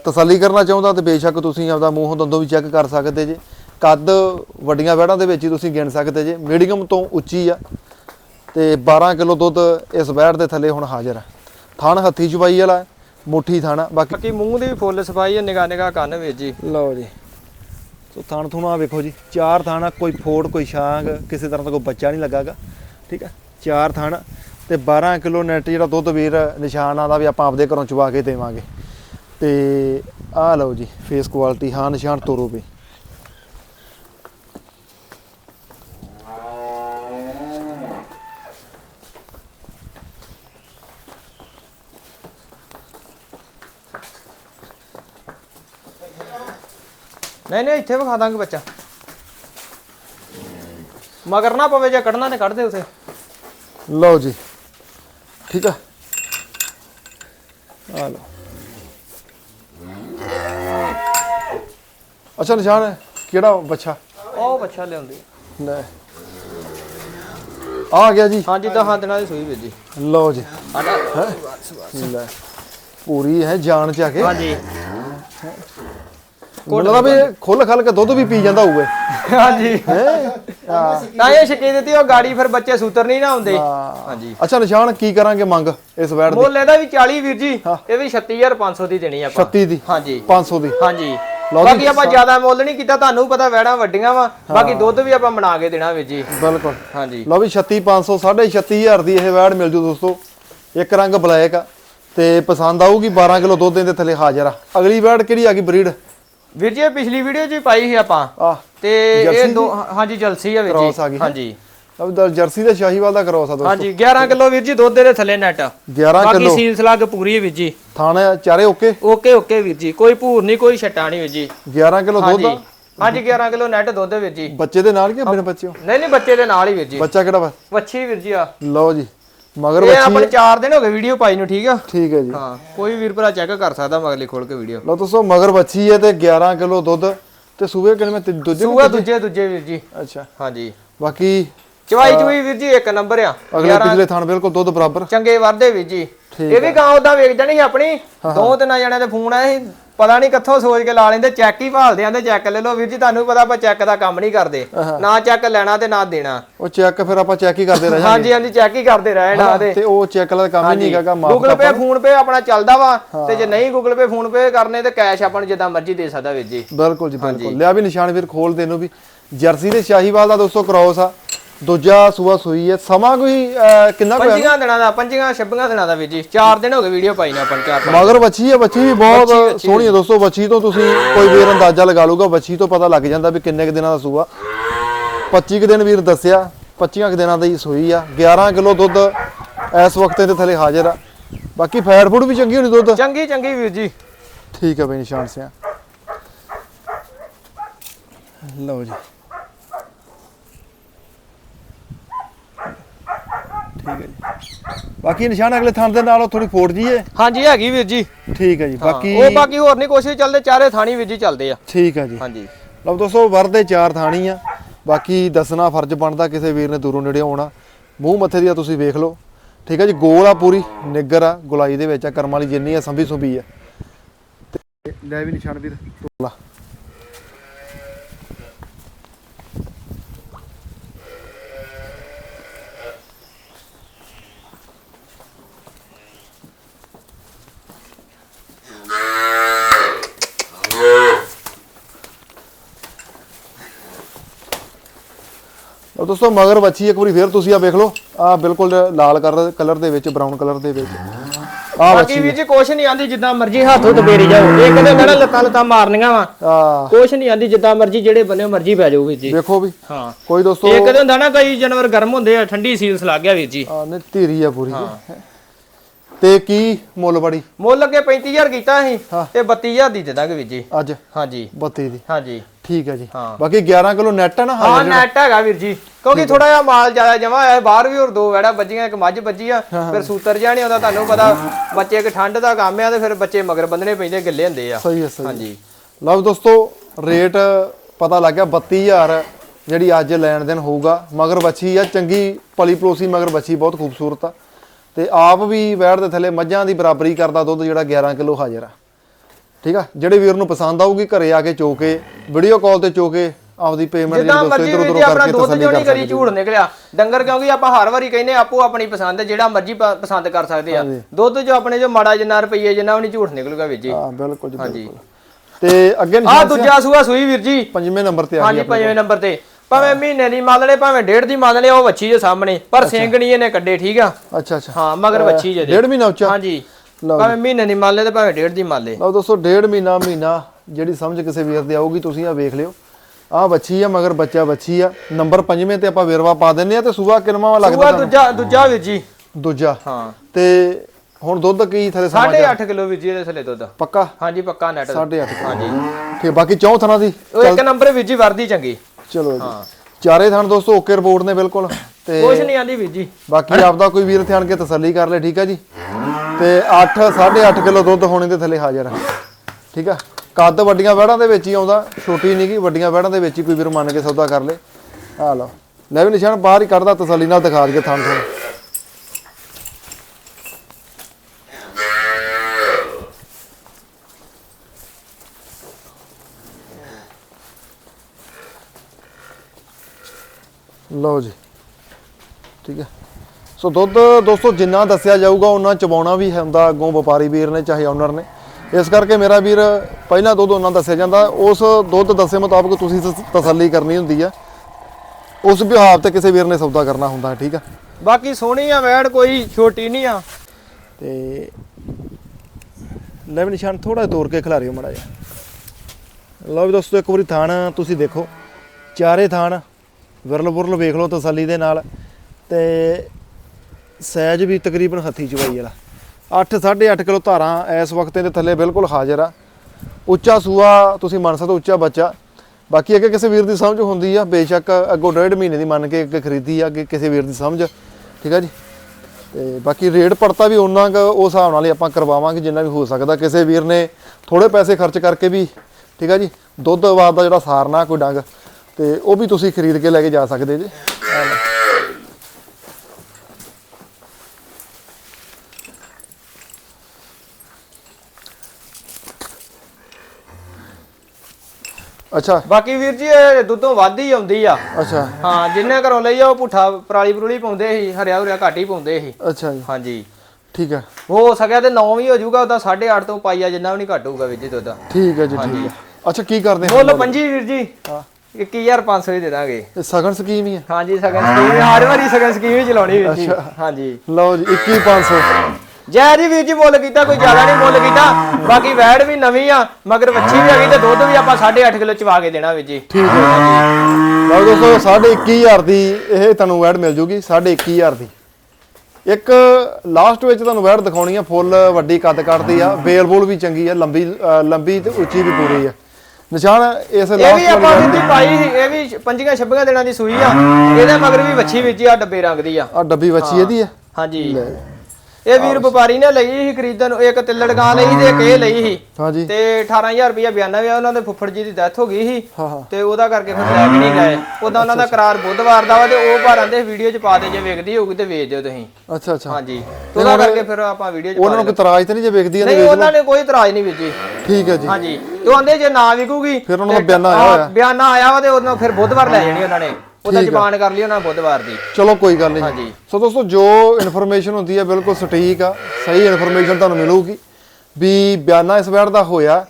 ਤਸੱਲੀ ਕਰਨਾ ਚਾਹੁੰਦਾ ਤੇ ਬੇਸ਼ੱਕ ਤੁਸੀਂ ਆਪਦਾ ਮੂੰਹੋਂ ਦੰਦੋਂ ਵੀ ਚੈੱਕ ਕਰ ਸਕਦੇ ਜੇ। ਕੱਦ ਵੱਡੀਆਂ ਵਹਿੜਾਂ ਦੇ ਵਿੱਚ ਹੀ ਤੁਸੀਂ ਗਿਣ ਸਕਦੇ ਜੇ। ਮੀਡੀਅਮ ਤੋਂ ਉੱਚੀ ਆ। ਤੇ 12 ਕਿਲੋ ਦੁੱਧ ਇਸ ਵਹਿੜ ਦੇ ਥੱਲੇ ਹੁਣ ਹਾਜ਼ਰ ਆ। ਥਣ ਹੱਥੀ ਚਵਾਈ ਵਾਲਾ ਮੁੱਠੀ ਥਾਣਾ ਬਾਕੀ ਮੂੰਹ ਦੀ ਵੀ ਫੁੱਲ ਸਫ਼ਾਈ ਹੈ ਨਿਗਾ ਨਿਗਾ ਕੰਨ ਵਿੱਚ ਜੀ। ਲਓ ਜੀ। ਸੋ ਥਣ ਥੁਣਾ ਵੇਖੋ ਜੀ। ਚਾਰ ਥਾਣਾ ਕੋਈ ਫੋੜ ਕੋਈ ਛਾਂਗ ਕਿਸੇ ਤਰ੍ਹਾਂ ਦਾ ਕੋਈ ਬੱਚਾ ਨਹੀਂ ਲੱਗਾਗਾ। ਠੀਕ ਹੈ ਚਾਰ ਥਾਣਾ ਤੇ 12 ਕਿਲੋ ਨੈਟ ਜਿਹੜਾ ਦੁੱਧ ਵੀਰ ਨਿਸ਼ਾਨਾਂ ਦਾ ਵੀ ਆਪਾਂ ਆਪਦੇ ਘਰੋਂ ਚਵਾ ਕੇ ਦੇਵਾਂਗੇ। ਤੇ ਆਹ ਲਓ ਜੀ ਫੇਸ ਕੁਆਲਿਟੀ ਹਾਂ ਨਿਸ਼ਾਨ ਤੋਰੋ ਵੀ। ਨਹੀਂ ਨਹੀਂ ਇੱਥੇ ਵਿਖਾ ਦਾਂਗੇ ਬੱਚਾ। ਮਗਰ ਨਾ ਪਵੇ ਜੇ ਕੱਢਣਾ ਤੇ ਕੱਢ ਦੇ ਉਥੇ। ਲਓ ਜੀ ਠੀਕ ਆ ਆ। ਅੱਛਾ ਨਿਸ਼ਾਨ ਹੈ। ਕਿਹੜਾ ਬੱਚਾ? ਉਹ ਬੱਚਾ ਲਿਆਉਂਦੀ ਲੈ। ਆ ਗਿਆ ਜੀ। ਹਾਂਜੀ ਦਹਾਂ ਦਿਨਾਂ ਦੀ ਸੂਈ ਵਿੱਚ ਜੀ। ਲਓ ਜੀ। ਸਾਡਾ ਲੈ। ਪੂਰੀ ਹੈ ਜਾਨ ਚ ਆ ਕੇ। ਹਾਂਜੀ। ਮੈਨੂੰ ਵੀ ਖੁੱਲ ਖਲ ਕੇ ਦੁੱਧ ਵੀ ਪੀ ਜਾਂਦਾ ਹੋਊਗਾ। ਹਾਂਜੀ। ਤਾਂ ਇਹ ਸ਼ਿਕੇ ਦਿੱਤੀ ਉਹ ਗਾੜੀ ਫਿਰ ਬੱਚੇ ਸੂਤਰ ਨਹੀਂ ਨਾ ਹੁੰਦੇ ਹਾਂਜੀ। ਅੱਛਾ ਨਿਸ਼ਾਨ ਕੀ ਕਰਾਂਗੇ ਮੰਗ ਇਸ ਵੈੜ ਦੀ? ਮੁੱਲ ਇਹਦਾ ਵੀ 40 ਵੀਰ ਜੀ। ਇਹ ਵੀ 36500 ਦੀ ਦੇਣੀ ਆਪਾਂ। 36 ਦੀ। ਹਾਂਜੀ। 500 ਦੀ। ਹਾਂਜੀ। ਲਓ ਜੀ। ਬਾਕੀ ਆਪਾਂ ਜ਼ਿਆਦਾ ਮੁੱਲ ਨਹੀਂ ਕੀਤਾ ਤੁਹਾਨੂੰ ਪਤਾ ਵੈੜਾਂ ਵੱਡੀਆਂ ਵਾ। ਬਾਕੀ ਦੁੱਧ ਵੀ ਆਪਾਂ ਬਣਾ ਕੇ ਦੇਣਾ ਵੀਰ ਜੀ। ਬਿਲਕੁਲ। ਹਾਂਜੀ। ਲਓ ਵੀ 36500 36500 ਦੀ ਇਹ ਵੈੜ ਮਿਲ ਜੂ ਦੋਸਤੋ। ਇੱਕ ਰੰਗ ਬਲੈਕ ਆ ਤੇ ਪਸੰਦ ਆਊਗੀ 12 ਕਿਲੋ ਦੁੱਧ ਦੇ ਥੱਲੇ ਹਾਜ਼ਰ ਆ। ਅਗਲੀ ਵੈੜ ਕਿਹੜੀ ਆ ਗਈ ਬਰੀਡ? ਵੀਰ ਜੀ ਇਹ ਪਿਛਲੀ ਵੀਡੀਓ 'ਚ ਹੀ ਪਾਈ ਸੀ ਆਪਾਂ। ਆ ਤੇ ਇਹ ਦੋ? ਹਾਂਜੀ ਜਲਸੀ ਆ ਵੀਰ Cross ਆ ਜੀ। ਹਾਂਜੀ। ਦਰ- ਜਰਸੀ ਦੇ ਸ਼ਾਹੀਵਾਲ ਦਾ ਕਰੋਸ ਆ ਦੋਸਤੋ। ਹਾਂਜੀ 11 ਕਿਲੋ ਵੀਰ ਜੀ ਦੁੱਧ ਦੇ ਥੱਲੇ ਨੈਟ 11 ਬਾਕੀ ਕਿਲੋ। ਸੀਲ ਸਲੱਗ ਪੂਰੀ ਹੈ ਵੀਰ ਜੀ। ਥਾਣੇ ਚਾਰੇ ਓਕੇ? ਓਕੇ ਓਕੇ ਵੀਰ ਜੀ ਕੋਈ ਭੂਰ ਨਹੀਂ ਕੋਈ ਛੱਟਾ ਨਹੀਂ ਵੀਰ ਜੀ। 11 ਕਿਲੋ ਦੁੱਧ ਹਾਂਜੀ। ਆ? ਹਾਂਜੀ 11 ਕਿਲੋ ਨੈਟ ਦੁੱਧ ਵੀਰ ਜੀ। ਬੱਚੇ ਦੇ ਨਾਲ ਕਿ ਬਿਨ ਬੱਚਿਓ? ਨਹੀਂ ਨਹੀਂ ਬੱਚੇ ਦੇ ਨਾਲ ਹੀ ਵੀਰ ਜੀ। ਬੱਚਾ ਕਿਹੜਾ ਵਾ? ਵੱਛੀ ਵੀਰ ਜੀ ਆ। ਲਓ ਜੀ ਮਗਰ ਇਹ ਬੱਚੀ ਆਪਣੇ 4 ਦਿਨ ਹੋ ਗਏ ਵੀਡੀਓ ਪਾਈ ਨੂੰ ਠੀਕ ਆ? ਠੀਕ ਹੈ ਜੀ। ਹਾਂ ਕੋਈ ਵੀਰ ਭਰਾ ਚੈੱਕ ਕਰ ਸਕਦਾ ਮਗਰਲੀ ਖੋਲ ਕੇ ਵੀਡੀਓ ਲਓ ਦੋਸਤੋ ਮਗਰ ਬੱਚੀ ਹੈ ਤੇ 11 ਕਿਲੋ ਦੁੱਧ ਤੇ ਸੂਬੇ ਕਿਹਨੇ ਮੈਂ ਤੇ ਦੂਜੇ ਦੂਜੇ ਦੂਜੇ ਵੀਰ ਜੀ। ਅੱਛਾ। ਹਾਂਜੀ। ਬਾਕੀ ਚਵਾਈ ਚੁਈ ਵੀਰ ਜੀ ਇੱਕ ਨੰਬਰ ਆ। ਅਗਲੇ ਪਿਛਲੇ ਥਾਣ ਬਿਲਕੁਲ ਦੁੱਧ ਬਰਾਬਰ। ਚੰਗੇ ਵਰਦੇ ਵੀਰ ਜੀ। ਇਹ ਵੀ ਗਾਂ ਉਦਾਂ ਵੇਚ ਜਾਣੀ ਆਪਣੀ। ਦੋ ਤਿੰਨ ਜਣਿਆਂ ਦੇ ਫੋਨ ਆਏ ਸੀ। ਪਤਾ ਨਹੀਂ ਕਿੱਥੋਂ ਸੋਚ ਕੇ ਲਾ ਲੈਂਦੇ ਚੈੱਕ ਹੀ ਭਾਲਦੇ ਆਂਦੇ ਚੈੱਕ ਲੈ ਲਓ ਵੀਰ ਜੀ ਤੁਹਾਨੂੰ ਪਤਾ ਆਪਾਂ ਚੈੱਕ ਦਾ ਕੰਮ ਨਹੀਂ ਕਰਦੇ। ਨਾ ਚੈੱਕ ਲੈਣਾ ਤੇ ਨਾ ਦੇਣਾ। ਉਹ ਚੈੱਕ ਫਿਰ ਆਪਾਂ ਚੈੱਕ ਹੀ ਕਰਦੇ ਰਹੇ ਹਾਂਜੀ ਹਾਂਜੀ ਚੈੱਕ ਹੀ ਕਰਦੇ ਰਹੇ ਨਾ ਤੇ। ਤੇ ਉਹ ਚੈੱਕ ਵਾਲਾ ਕੰਮ ਹੀ ਨਹੀਂ ਹੈਗਾ ਮਾਫ ਗੂਗਲ ਪੇ ਫੋਨ ਪੇ ਆਪਣਾ ਚੱਲਦਾ ਵਾ। ਤੇ ਜੇ ਨਹੀਂ ਗੂਗਲ ਪੇ ਫੋਨ ਪੇ ਕਰਨੇ ਤੇ ਕੈਸ਼ ਆਪਾਂ ਨੂੰ ਜਿੱਦਾਂ ਮਰਜ਼ੀ ਦੇ ਸਕਦਾ ਵੀਰ ਜੀ। ਬਿਲਕੁਲ ਜੀ ਬਿਲਕੁਲ। ਲਿਆ ਵੀ ਨਿਸ਼ਾਨ ਵੀਰ ਖੋਲ ਦੇ ਨੂੰ ਵੀ। ਜਰਸੀ ਦੇ ਸ਼ਾਹੀਵਾਲ ਦਾ ਦੋਸਤੋ ਕ੍ਰੋਸ ਆ। ਦੂਜਾ ਸੂਆ ਸੂਈ ਹੈ। ਸਮਾਂ ਕੋਈ ਅਹ, ਕਿੰਨਾ ਕੁ ਹੈ ਪੰਜੀਆਂ ਦਿਨਾਂ ਦਾ ਪੰਜੀਆਂ ਛੱਬੀਆਂ ਦਿਨਾਂ ਦਾ ਵੀਰ ਜੀ। 4 ਦਿਨ ਹੋ ਗਏ ਵੀਡੀਓ ਪਾਈ ਨੇ ਆਪਾਂ ਨੂੰ ਚਾਰ ਪੰਜ ਮਗਰ ਬੱਚੀ ਹੈ ਬੱਚੀ ਵੀ ਬਹੁਤ ਸੋਹਣੀ ਹੈ। ਦੋਸਤੋ ਬੱਚੀ ਤੋਂ ਤੁਸੀਂ ਕੋਈ ਵੀਰ ਅੰਦਾਜ਼ਾ ਲਗਾ ਲੂਗਾ ਬੱਚੀ ਤੋਂ ਪਤਾ ਲੱਗ ਜਾਂਦਾ ਵੀ ਕਿੰਨੇ ਕੁ ਦਿਨਾਂ ਦਾ ਸੂਆ। 25 ਕੁ ਦਿਨ ਵੀਰ ਦੱਸਿਆ 25 ਕੁ ਦਿਨਾਂ ਦੀ ਸੂਈ ਆ। 11 ਕਿਲੋ ਦੁੱਧ ਇਸ ਵਕਤ ਦੇ ਥੱਲੇ ਹਾਜ਼ਰ ਆ। ਬਾਕੀ ਫੈਟ ਫੂਡ ਵੀ ਚੰਗੀ ਹੋਣੀ ਦੁੱਧ? ਚੰਗੀ ਚੰਗੀ ਵੀਰ ਜੀ। ਠੀਕ ਹੈ ਬਈ ਨਿਸ਼ਾਨ ਸਿਆ। ਲਓ ਜੀ। ਠੀਕ ਹੈ ਜੀ। ਬਾਕੀ ਨਿਸ਼ਾਨ ਅਗਲੇ ਥਾਂ ਦੇ ਨਾਲ ਥੋੜੀ ਫੋੜ ਜੀ ਹੈ। ਹਾਂਜੀ ਹੈਗੀ ਵੀਰ ਜੀ। ਠੀਕ ਹੈ ਜੀ ਬਾਕੀ ਉਹ ਬਾਕੀ ਹੋਰ ਨਹੀਂ ਕੁਛ ਚੱਲਦੇ ਚਾਰੇ ਥਾਣੀ ਵੀਰ ਜੀ ਚੱਲਦੇ ਆ। ਠੀਕ ਹੈ ਜੀ। ਹਾਂਜੀ। ਲਓ ਦੋਸਤੋ ਵਰਦੇ ਚਾਰ ਥਾਣੀ ਆ। ਬਾਕੀ ਦੱਸਣਾ ਫਰਜ਼ ਬਣਦਾ ਕਿਸੇ ਵੀਰ ਨੇ ਦੂਰੋਂ ਨੇੜੇ ਆਉਣਾ। ਮੂੰਹ ਮੱਥੇ ਦੀ ਆ ਤੁਸੀਂ ਵੇਖ ਲਓ। ਠੀਕ ਹੈ ਜੀ ਗੋਲ ਆ ਪੂਰੀ ਨਿੱਗਰ ਆ ਗੁਲਾਈ ਦੇ ਵਿੱਚ ਆ ਕਰਮ ਵਾਲੀ ਜਿੰਨੀ ਆ ਸੰਭੀ ਸੁਭੀ ਆ। ਤੇ ਲੈ ਵੀ ਨਿਸ਼ਾਨ ਵੀਰ। ਤੋਲਾ ਲਓ ਦੋਸਤੋ ਮਗਰ ਬੱਚੀ ਇੱਕ ਵਾਰੀ ਫੇਰ ਤੁਸੀਂ ਆ ਵੇਖ ਲਓ। ਆ ਬਿਲਕੁਲ ਲਾਲ ਕਲਰ ਦੇ ਵਿੱਚ ਬਰਾਊਨ ਕਲਰ ਦੇ ਵਿੱਚ। ਆ ਬਾਕੀ ਵੀਰ ਜੀ ਕੁਛ ਨਹੀਂ ਆਂਦੀ ਜਿੱਦਾਂ ਮਰਜ਼ੀ ਹੱਥ ਹੁੱਥ ਬੇਰੀ ਜਾਓ। ਇੱਕ ਦੇ ਨਾਲ ਲੱਤਾਂ ਲੱਤਾਂ ਮਾਰਨੀਆਂ ਵਾ। ਕੁਛ ਨਹੀਂ ਆਂਦੀ ਜਿੱਦਾਂ ਮਰਜ਼ੀ ਜਿਹੜੇ ਬੰਨੇ ਮਰਜ਼ੀ ਪੈ ਜਾਓ ਵੀਰ ਜੀ। ਵੇਖੋ ਵੀ। ਹਾਂ। ਕੋਈ ਦੋਸਤੋ ਇੱਕ ਦੇ ਹੁੰਦਾ ਨਾ ਕਈ ਜਾਨਵਰ ਗਰਮ ਹੁੰਦੇ ਆ ਠੰਡੀ ਸੀਲਸ ਲੱਗ ਗਿਆ ਵੀਰ ਜੀ। ਆ ਨੇ ਧੀਰੀ ਆ ਪੂਰੀ। ਤੇ ਕੀ ਮੁੱਲ ਬੜੀ ਮੁੱਲ ਅੱਗੇ 35000 ਕੀਤਾ ਸੀ ਹਾਂ। ਤੇ 32000 ਦੀ ਦੇ ਦਾਂਗੇ ਵੀਰ ਜੀ। ਅੱਜ? ਹਾਂਜੀ। 32 ਦੀ। ਹਾਂਜੀ। ਠੀਕ ਹੈ ਜੀ। ਬਾਕੀ 11 ਕਿਲੋ ਨੈਟ ਹੈ ਨਾ ਹਾਂ? ਨੈਟ ਹੈਗਾ ਵੀਰ ਜੀ। ਕਿਉਂਕਿ ਥੋੜਾ ਜਿਹਾ ਮਾਲ ਜ਼ਿਆਦਾ ਜਮਾ ਹੋਇਆ ਬਾਹਰ ਵੀ ਹੋਰ ਦੋ ਵੜਾ ਵੱਜੀਆਂ ਇੱਕ ਮੱਝ ਵੱਜੀ ਆ ਫਿਰ ਸੂਤਰ ਨਹੀਂ ਆਉਂਦਾ ਤੁਹਾਨੂੰ ਪਤਾ ਬੱਚੇ ਇੱਕ ਠੰਡ ਦਾ ਕੰਮ ਆ ਤੇ ਫਿਰ ਬੱਚੇ ਮਗਰ ਬੰਨਣੇ ਪੈਂਦੇ ਗਿੱਲੇ ਹੁੰਦੇ ਆ। ਸਹੀ ਹੈ ਸਹੀ ਹੈ। ਹਾਂਜੀ। ਲਓ ਦੋਸਤੋ ਰੇਟ ਪਤਾ ਲੱਗ ਗਿਆ 32000 ਜਿਹੜੀ ਅੱਜ ਲੈਣ ਦੇਣ ਹੋਊਗਾ ਮਗਰ ਬੱਚੀ ਆ ਚੰਗੀ ਪਲੀ ਪਲੋਸੀ ਮਗਰ ਬੱਚੀ ਬਹੁਤ ਖੂਬਸੂਰਤ ਆ। ਤੇ ਆਪ ਵੀ ਵੈੜ ਦੇ ਥੱਲੇ ਮੱਝਾਂ ਦੀ ਬਰਾਬਰੀ ਕਰਦਾ ਦੁੱਧ ਜਿਹੜਾ 11 ਕਿਲੋ ਹਾਜ਼ਰ ਆ। ਠੀਕ ਆ? ਜਿਹੜੇ ਵੀਰ ਨੂੰ ਪਸੰਦ ਆਊਗੀ ਘਰੇ ਆ ਕੇ ਚੋ ਕੇ ਵੀਡੀਓ ਕਾਲ ਤੇ ਚੋ ਕੇ ਆਪਦੀ ਪੇਮੈਂਟ ਜਿੱਦਾਂ ਮਰਜ਼ੀ ਇਧਰ ਵੀਰ ਉਧਰ ਜੀ ਆਪਣਾ ਕਰਕੇ ਦੁੱਧ ਚੋਂ ਕਰ ਨਹੀਂ ਕਰੀ ਝੂਠ ਨਿਕਲਿਆ? ਡੰਗਰ ਕਿਉਂਕਿ ਆਪਾਂ ਹਰ ਵਾਰੀ ਕਹਿੰਦੇ ਆਪੋ ਆਪਣੀ ਪਸੰਦ ਹੈ ਜਿਹੜਾ ਮਰਜ਼ੀ ਪਸੰਦ ਕਰ ਸਕਦੇ ਆ। ਦੁੱਧ ਜੋ ਆਪਣੇ ਜੋ ਮਾੜਾ ਜਿੰਨਾ ਰੁਪਈਏ ਜਿੰਨਾ ਵੀ ਨਹੀਂ ਝੂਠ ਨਿਕਲੂਗਾ ਵੀਰ ਜੀ। ਹਾਂ ਬਿਲਕੁਲ ਜੀ ਬਿਲਕੁਲ। ਤੇ ਅੱਗੇ ਆ ਦੂਜਾ ਸੂਆ। ਸੂਈ ਵੀਰ ਜੀ। ਪੰਜਵੇਂ ਨੰਬਰ ਤੇ ਆ ਹਾਂਜੀ ਪੰਜਵੇਂ ਨੰਬਰ ਤੇ। ਭਾਵੇਂ ਮਹੀਨੇ ਦੀ ਮੰਨ ਲੈ ਭਾਵੇਂ ਡੇਢ ਦੀ ਮੰਨ ਲੈ ਉਹ ਵੱਛੀ ਦੇ ਸਾਹਮਣੇ। ਪਰ ਸਿੰਘ ਨਹੀਂ ਇਹਨੇ ਕੱਢੇ ਠੀਕ ਆ? ਅੱਛਾ ਅੱਛਾ। ਹਾਂ ਮਗਰ ਵੱਛੀ ਜੇ ਡੇਢ ਮਹੀਨਾ ਉੱਚਾ। ਹਾਂਜੀ। ਲਓ ਭਾਵੇਂ ਮਹੀਨੇ ਦੀ ਮੰਨ ਲੈ ਤੇ ਭਾਵੇਂ ਡੇਢ ਦੀ ਮੰਨ ਲੈ। ਲਓ ਦੋਸਤੋ ਡੇਢ ਮਹੀਨਾ ਮਹੀਨਾ ਜਿਹੜੀ ਸਮਝ ਕਿਸੇ ਵੀਰ ਦੇ ਆਊਗੀ ਤੁਸੀਂ ਆ ਵੇਖ ਲਿਓ। ਆ ਬੱਚੀ ਆ ਮਗਰ ਬੱਚਾ ਬੱਚੀ ਆ। ਨੰਬਰ ਪੰਜਵੇਂ ਤੇ ਆਪਾਂ ਵੇਰਵਾ ਪਾ ਦਿੰਨੇ ਆ ਤੇ ਸੂਆ ਕਿਨਵਾ ਲੱਗਦਾ ਸੂਆ? ਦੂਜਾ ਦੂਜਾ ਵੀਰ ਜੀ। ਦੂਜਾ। ਹਾਂ। ਤੇ ਹੁਣ ਦੁੱਧ ਕੀ ਥਲੇ ਸਮਾਂ 8.5 ਕਿਲੋ ਵੀਰ ਜੀ ਇਹਦੇ ਥੱਲੇ ਦੁੱਧ। ਪੱਕਾ? ਹਾਂਜੀ ਪੱਕਾ ਨੈਟ 8.5 ਹਾਂਜੀ। ਠੀਕ ਬਾਕੀ ਚੌਂ ਥਣਾ ਦੀ। ਉਹ ਇੱਕ ਨੰਬਰ ਵੀਰ ਜੀ ਵਰਦੀ ਚੰਗੀ। ਚਲੋ ਜੀ। ਚਾਰੇ ਥਣ ਦੋਸਤੋ ਓਕੇ ਰਿਪੋਰਟ ਨੇ ਬਿਲਕੁਲ। ਤੇ ਕੁਛ ਨਹੀਂ ਆਂਦੀ ਵੀਰ ਜੀ। ਬਾਕੀ ਆਪਦਾ ਕੋਈ ਵੀਰ ਇੱਥੇ ਆਣ ਕੇ ਤਸੱਲੀ ਕਰ ਲੈ ਠੀਕ ਆ ਜੀ? ਤੇ 8 8.5 ਕਿਲੋ ਦੁੱਧ ਹੋਣੇ ਦੇ ਥੱਲੇ ਹਾਜ਼ਰ ਆ। ਠੀਕ ਆ? ਕੱਦ ਵੱਡੀਆਂ ਵਹਿੜਾਂ ਦੇ ਵਿੱਚ ਹੀ ਆਉਂਦਾ, ਛੋਟੀ ਨਹੀਂ ਗੀ, ਵੱਡੀਆਂ ਵਹਿੜਾਂ ਦੇ ਵਿੱਚ ਹੀ ਕੋਈ ਵੀਰ ਮੰਨ ਕੇ ਸੌਦਾ ਕਰ ਲੇ। ਆ ਲਓ। ਲੈ ਵੀ ਨਿਸ਼ਾਨ ਬਾਹਰ ਹੀ ਕੱਢਦਾ, ਤਸੱਲੀ ਨਾਲ ਦਿਖਾ ਦਈਏ ਥਾਂ ਥਾਂ। ਲਓ ਜੀ। ਠੀਕ ਹੈ ਸੋ ਦੁੱਧ ਦੋਸਤੋ ਜਿੰਨਾ ਦੱਸਿਆ ਜਾਊਗਾ ਉਹਨਾਂ ਚਬਾਉਣਾ ਵੀ ਹੁੰਦਾ ਅੱਗੋਂ ਵਪਾਰੀ ਵੀਰ ਨੇ ਚਾਹੇ ਓਨਰ ਨੇ। ਇਸ ਕਰਕੇ ਮੇਰਾ ਵੀਰ ਪਹਿਲਾਂ ਦੁੱਧ ਉਹਨਾਂ ਦੱਸਿਆ ਜਾਂਦਾ ਉਸ ਦੁੱਧ ਦੱਸੇ ਮੁਤਾਬਕ ਤੁਸੀਂ ਤਸ- ਤਸੱਲੀ ਕਰਨੀ ਹੁੰਦੀ ਆ। ਉਸ ਵਿਹਾਰ ਤੇ ਕਿਸੇ ਵੀਰ ਨੇ ਸੌਦਾ ਕਰਨਾ ਹੁੰਦਾ ਠੀਕ ਆ? ਬਾਕੀ ਸੋਹਣੀ ਆ ਵੈੜ ਕੋਈ ਛੋਟੀ ਨਹੀਂ ਆ। ਤੇ ਲੈ ਵੀ ਨਿਸ਼ਾਨ ਥੋੜਾ ਤੋੜ ਕੇ ਖਿਲਾਰਿਓ ਮੜਾ ਜਾ ਲਓ ਵੀ ਦੋਸਤੋ ਇੱਕ ਵਾਰੀ ਥਾਣ ਤੁਸੀਂ ਦੇਖੋ। ਚਾਰੇ ਥਾਣ ਵਿਰਲ ਬੁਰਲ ਵੇਖ ਲਓ ਤਸੱਲੀ ਦੇ ਨਾਲ। ਤੇ ਸਹਿਜ ਵੀ ਤਕਰੀਬਨ ਹੱਥੀ ਚਵਾਈ ਵਾਲਾ। 8 8.5 ਕਿਲੋ ਧਾਰਾਂ ਇਸ ਵਕਤ ਇਹਦੇ ਥੱਲੇ ਬਿਲਕੁਲ ਹਾਜ਼ਰ ਆ। ਉੱਚਾ ਸੂਆ, ਤੁਸੀਂ ਮੰਨ ਸਕਦੇ ਹੋ ਉੱਚਾ ਬੱਚਾ। ਬਾਕੀ ਅੱਗੇ ਕਿਸੇ ਵੀਰ ਦੀ ਸਮਝ ਹੁੰਦੀ ਆ, ਬੇਸ਼ੱਕ ਅੱਗੋਂ ਡੇਢ ਮਹੀਨੇ ਦੀ ਮੰਨ ਕੇ ਅੱਗੇ ਖਰੀਦੀ ਆ, ਅੱਗੇ ਕਿਸੇ ਵੀਰ ਦੀ ਸਮਝ। ਠੀਕ ਆ ਜੀ? ਤੇ ਬਾਕੀ ਰੇਟ ਪੜਤਾ ਵੀ ਉਹਨਾਂ ਕੁ ਉਸ ਹਿਸਾਬ ਨਾਲ ਹੀ ਆਪਾਂ ਕਰਵਾਵਾਂਗੇ, ਜਿੰਨਾ ਵੀ ਹੋ ਸਕਦਾ। ਕਿਸੇ ਵੀਰ ਨੇ ਥੋੜੇ ਪੈਸੇ ਖਰਚ ਕਰਕੇ ਵੀ, ਠੀਕ ਆ ਜੀ? ਦੁੱਧ ਵਾਦ ਦਾ ਜਿਹੜਾ ਸਾਰਨਾ, ਕੋਈ ਡੰਗ, ਤੇ ਉਹ ਵੀ ਤੁਸੀਂ ਖਰੀਦ ਕੇ ਲੈ ਕੇ ਜਾ ਸਕਦੇ ਜੀ। ਅੱਛਾ। ਬਾਕੀ ਵੀਰ ਜੀ ਇਹ ਦੁੱਧੋਂ ਵੱਧ ਹੀ ਆਉਂਦੀ ਆ। ਅੱਛਾ। ਹਾਂ ਜਿੰਨੇ ਘਰੋਂ ਲਈ ਆ ਉਹ ਪੁੱਠਾ ਪਰਾਲੀ ਪਰੂਲੀ ਪਾਉਂਦੇ ਸੀ ਹਰਿਆ ਹੁਰਿਆ ਘੱਟ ਹੀ ਪਾਉਂਦੇ ਸੀ। ਅੱਛਾ ਜੀ। ਹਾਂਜੀ। ਠੀਕ ਹੈ। ਹੋ ਸਕਿਆ ਤੇ 9 ਵੀ ਹੋ ਜਾਊਗਾ ਉਹਦਾ 8.5 ਤੋਂ ਪਾਈਆ ਜਿੰਨਾ ਵੀ ਨਹੀਂ ਘੱਟ ਹੋਊਗਾ ਵੀਰ ਜੀ ਦੁੱਧ ਠੀਕ ਹੈ ਜੀ ਠੀਕ ਹੈ। ਅੱਛਾ ਕੀ ਕਰਦੇ ਹੋ ਮੁੱਲ ਪੰਜੀ ਵੀਰ ਜੀ। ਹਾਂ। 21500 ਹੀ ਦੇ ਦਾਂਗੇ। ਇਹ ਸਗਨ ਸਕੀਮ ਹੀ ਹੈ। ਹਾਂਜੀ ਸਗਨ ਸਕੀਮ ਹਰ ਵਾਰੀ ਸਗਨ ਸਕੀਮ ਹੀ ਚਲਾਉਣੀ ਵੀਰ ਜੀ। ਹਾਂਜੀ। ਲਓ ਜੀ 21500 ਜੈ ਜੀ ਵੀਰ ਜੀ ਮੁੱਲ ਕੀਤਾ ਕੋਈ ਜ਼ਿਆਦਾ ਨਹੀਂ ਮੁੱਲ ਕੀਤਾ। ਬਾਕੀ ਵੈੜ ਵੀ ਨਵੀਂ ਆ ਮਗਰ ਵੱਛੀ ਵੀ ਹੈਗੀ ਤੇ ਦੁੱਧ ਵੀ ਆਪਾਂ 8.5 ਕਿਲੋ ਚਵਾ ਕੇ ਦੇਣਾ ਵੀਰ ਜੀ। ਠੀਕ ਹੈ। ਲਓ ਦੋਸਤੋ 21500 ਦੀ ਇਹ ਤੁਹਾਨੂੰ ਵੈਡ ਮਿਲ ਜੂਗੀ 21500 ਦੀ। ਇੱਕ ਲਾਸਟ ਵਿੱਚ ਤੁਹਾਨੂੰ ਵੈਡ ਦਿਖਾਉਣੀ ਆ ਫੁੱਲ ਵੱਡੀ ਕੱਦ ਕੱਟਦੀ ਆ ਬੇਲ ਬੋਲ ਵੀ ਚੰਗੀ ਆ ਲੰਬੀ ਲੰਬੀ ਤੇ ਉੱਚੀ ਵੀ ਪੂਰੀ ਆ। ਨਿਸ਼ਾਨ ਇਸ ਇਹ ਵੀ ਲਾਸਟ ਆਪਾਂ ਜੀ ਪਾਈ ਸੀ ਇਹ ਵੀ ਪੰਜੀਆਂ ਛੱਬੀਆਂ ਦਿਨਾਂ ਦੀ ਸੂਈ ਆ। ਇਹਦੇ ਮਗਰ ਵੀ ਵੱਛੀ ਵਿੱਚ ਆ ਡੱਬੇ ਰੰਗ ਦੀ ਆ। ਆ ਡੱਬੀ ਵੱਛੀ ਇਹਦੀ ਆ? ਹਾਂਜੀ। ਇਹ ਵੀਰ ਵਪਾਰੀ ਨੇ ਲਈ ਸੀ ਖਰੀਦਣ ਨੂੰ ਇੱਕ ਤਿੱਲੜ ਗਾਂ ਲਈ ਤੇ ਇੱਕ ਇਹ ਲਈ ਸੀ। ਹਾਂਜੀ ਤੇ 18000 ਰੁਪਇਆ ਬਿਆਨਾ ਵੀ ਆ, ਉਹਨਾਂ ਦੇ ਫੁੱਫੜ ਜੀ ਦੀ ਡੈਥ ਹੋ ਗਈ ਸੀ। ਹਾਂ ਹਾਂ। ਤੇ ਉਹਦਾ ਕਰਕੇ ਫਿਰ ਲੈ ਕੇ ਨਹੀਂ ਗਏ। ਉਦਾਂ ਉਹਨਾਂ ਦਾ ਕਰਾਰ ਬੁੱਧਵਾਰ ਦਾ ਵਾ ਤੇ ਉਹ ਭਾਰਾਂ ਦੇ ਵੀਡੀਓ ਚ ਪਾ ਦੇ ਜੇ ਵੇਖਦੀ ਹੋਊਗੀ ਤੇ ਵੇਚ ਦਿਓ ਤੁਸੀਂ। ਅੱਛਾ ਅੱਛਾ। ਹਾਂਜੀ ਤੇ ਉਹਦਾ ਕਰਕੇ ਫਿਰ ਆਪਾਂ ਵੀਡੀਓ ਚ ਪਾ ਉਹਨਾਂ ਨੂੰ ਕੋਈ ਤਰਾਜ ਤੇ ਨਹੀਂ ਜੇ ਵੇਖਦੀ ਆ ਨਹੀਂ ਉਹਨਾਂ ਨੇ ਕੋਈ ਇਤਰਾਜ਼ ਨਹੀਂ ਵੀਜੀ ਠੀਕ ਹੈ ਜੀ। ਹਾਂਜੀ ਤੇ ਉਹ ਆਂਦੇ ਜੇ ਨਾ ਵਿਕੂਗੀ ਫਿਰ ਉਹਨਾਂ ਦਾ ਬਿਆਨਾ ਆਇਆ ਹੋਇਆ। ਬਿਆਨਾ ਆਇਆ ਵਾ ਤੇ ਉਹਨਾਂ ਫਿਰ ਬੁੱਧਵਾਰ ਲੈ ਜਾਣੀ ਉਹਨਾਂ ਨੇ। ਉਹਦਾ ਜ਼ਬਾਨ ਕਰ ਲਈ ਉਹਨਾਂ ਬੁੱਧਵਾਰ ਦੀ। ਚਲੋ ਕੋਈ ਗੱਲ ਨਹੀਂ। ਹਾਂਜੀ। ਸੋ ਦੋਸਤੋ ਜੋ ਇਨਫੋਰਮੇਸ਼ਨ ਹੁੰਦੀ ਹੈ ਬਿਲਕੁਲ ਸਟੀਕ ਆ। ਸਹੀ ਇਨਫੋਰਮੇਸ਼ਨ ਤੁਹਾਨੂੰ ਮਿਲੂਗੀ। ਵੀ ਬਿਆਨਾ ਇਸ ਵੈਰ ਦਾ ਹੋਇਆ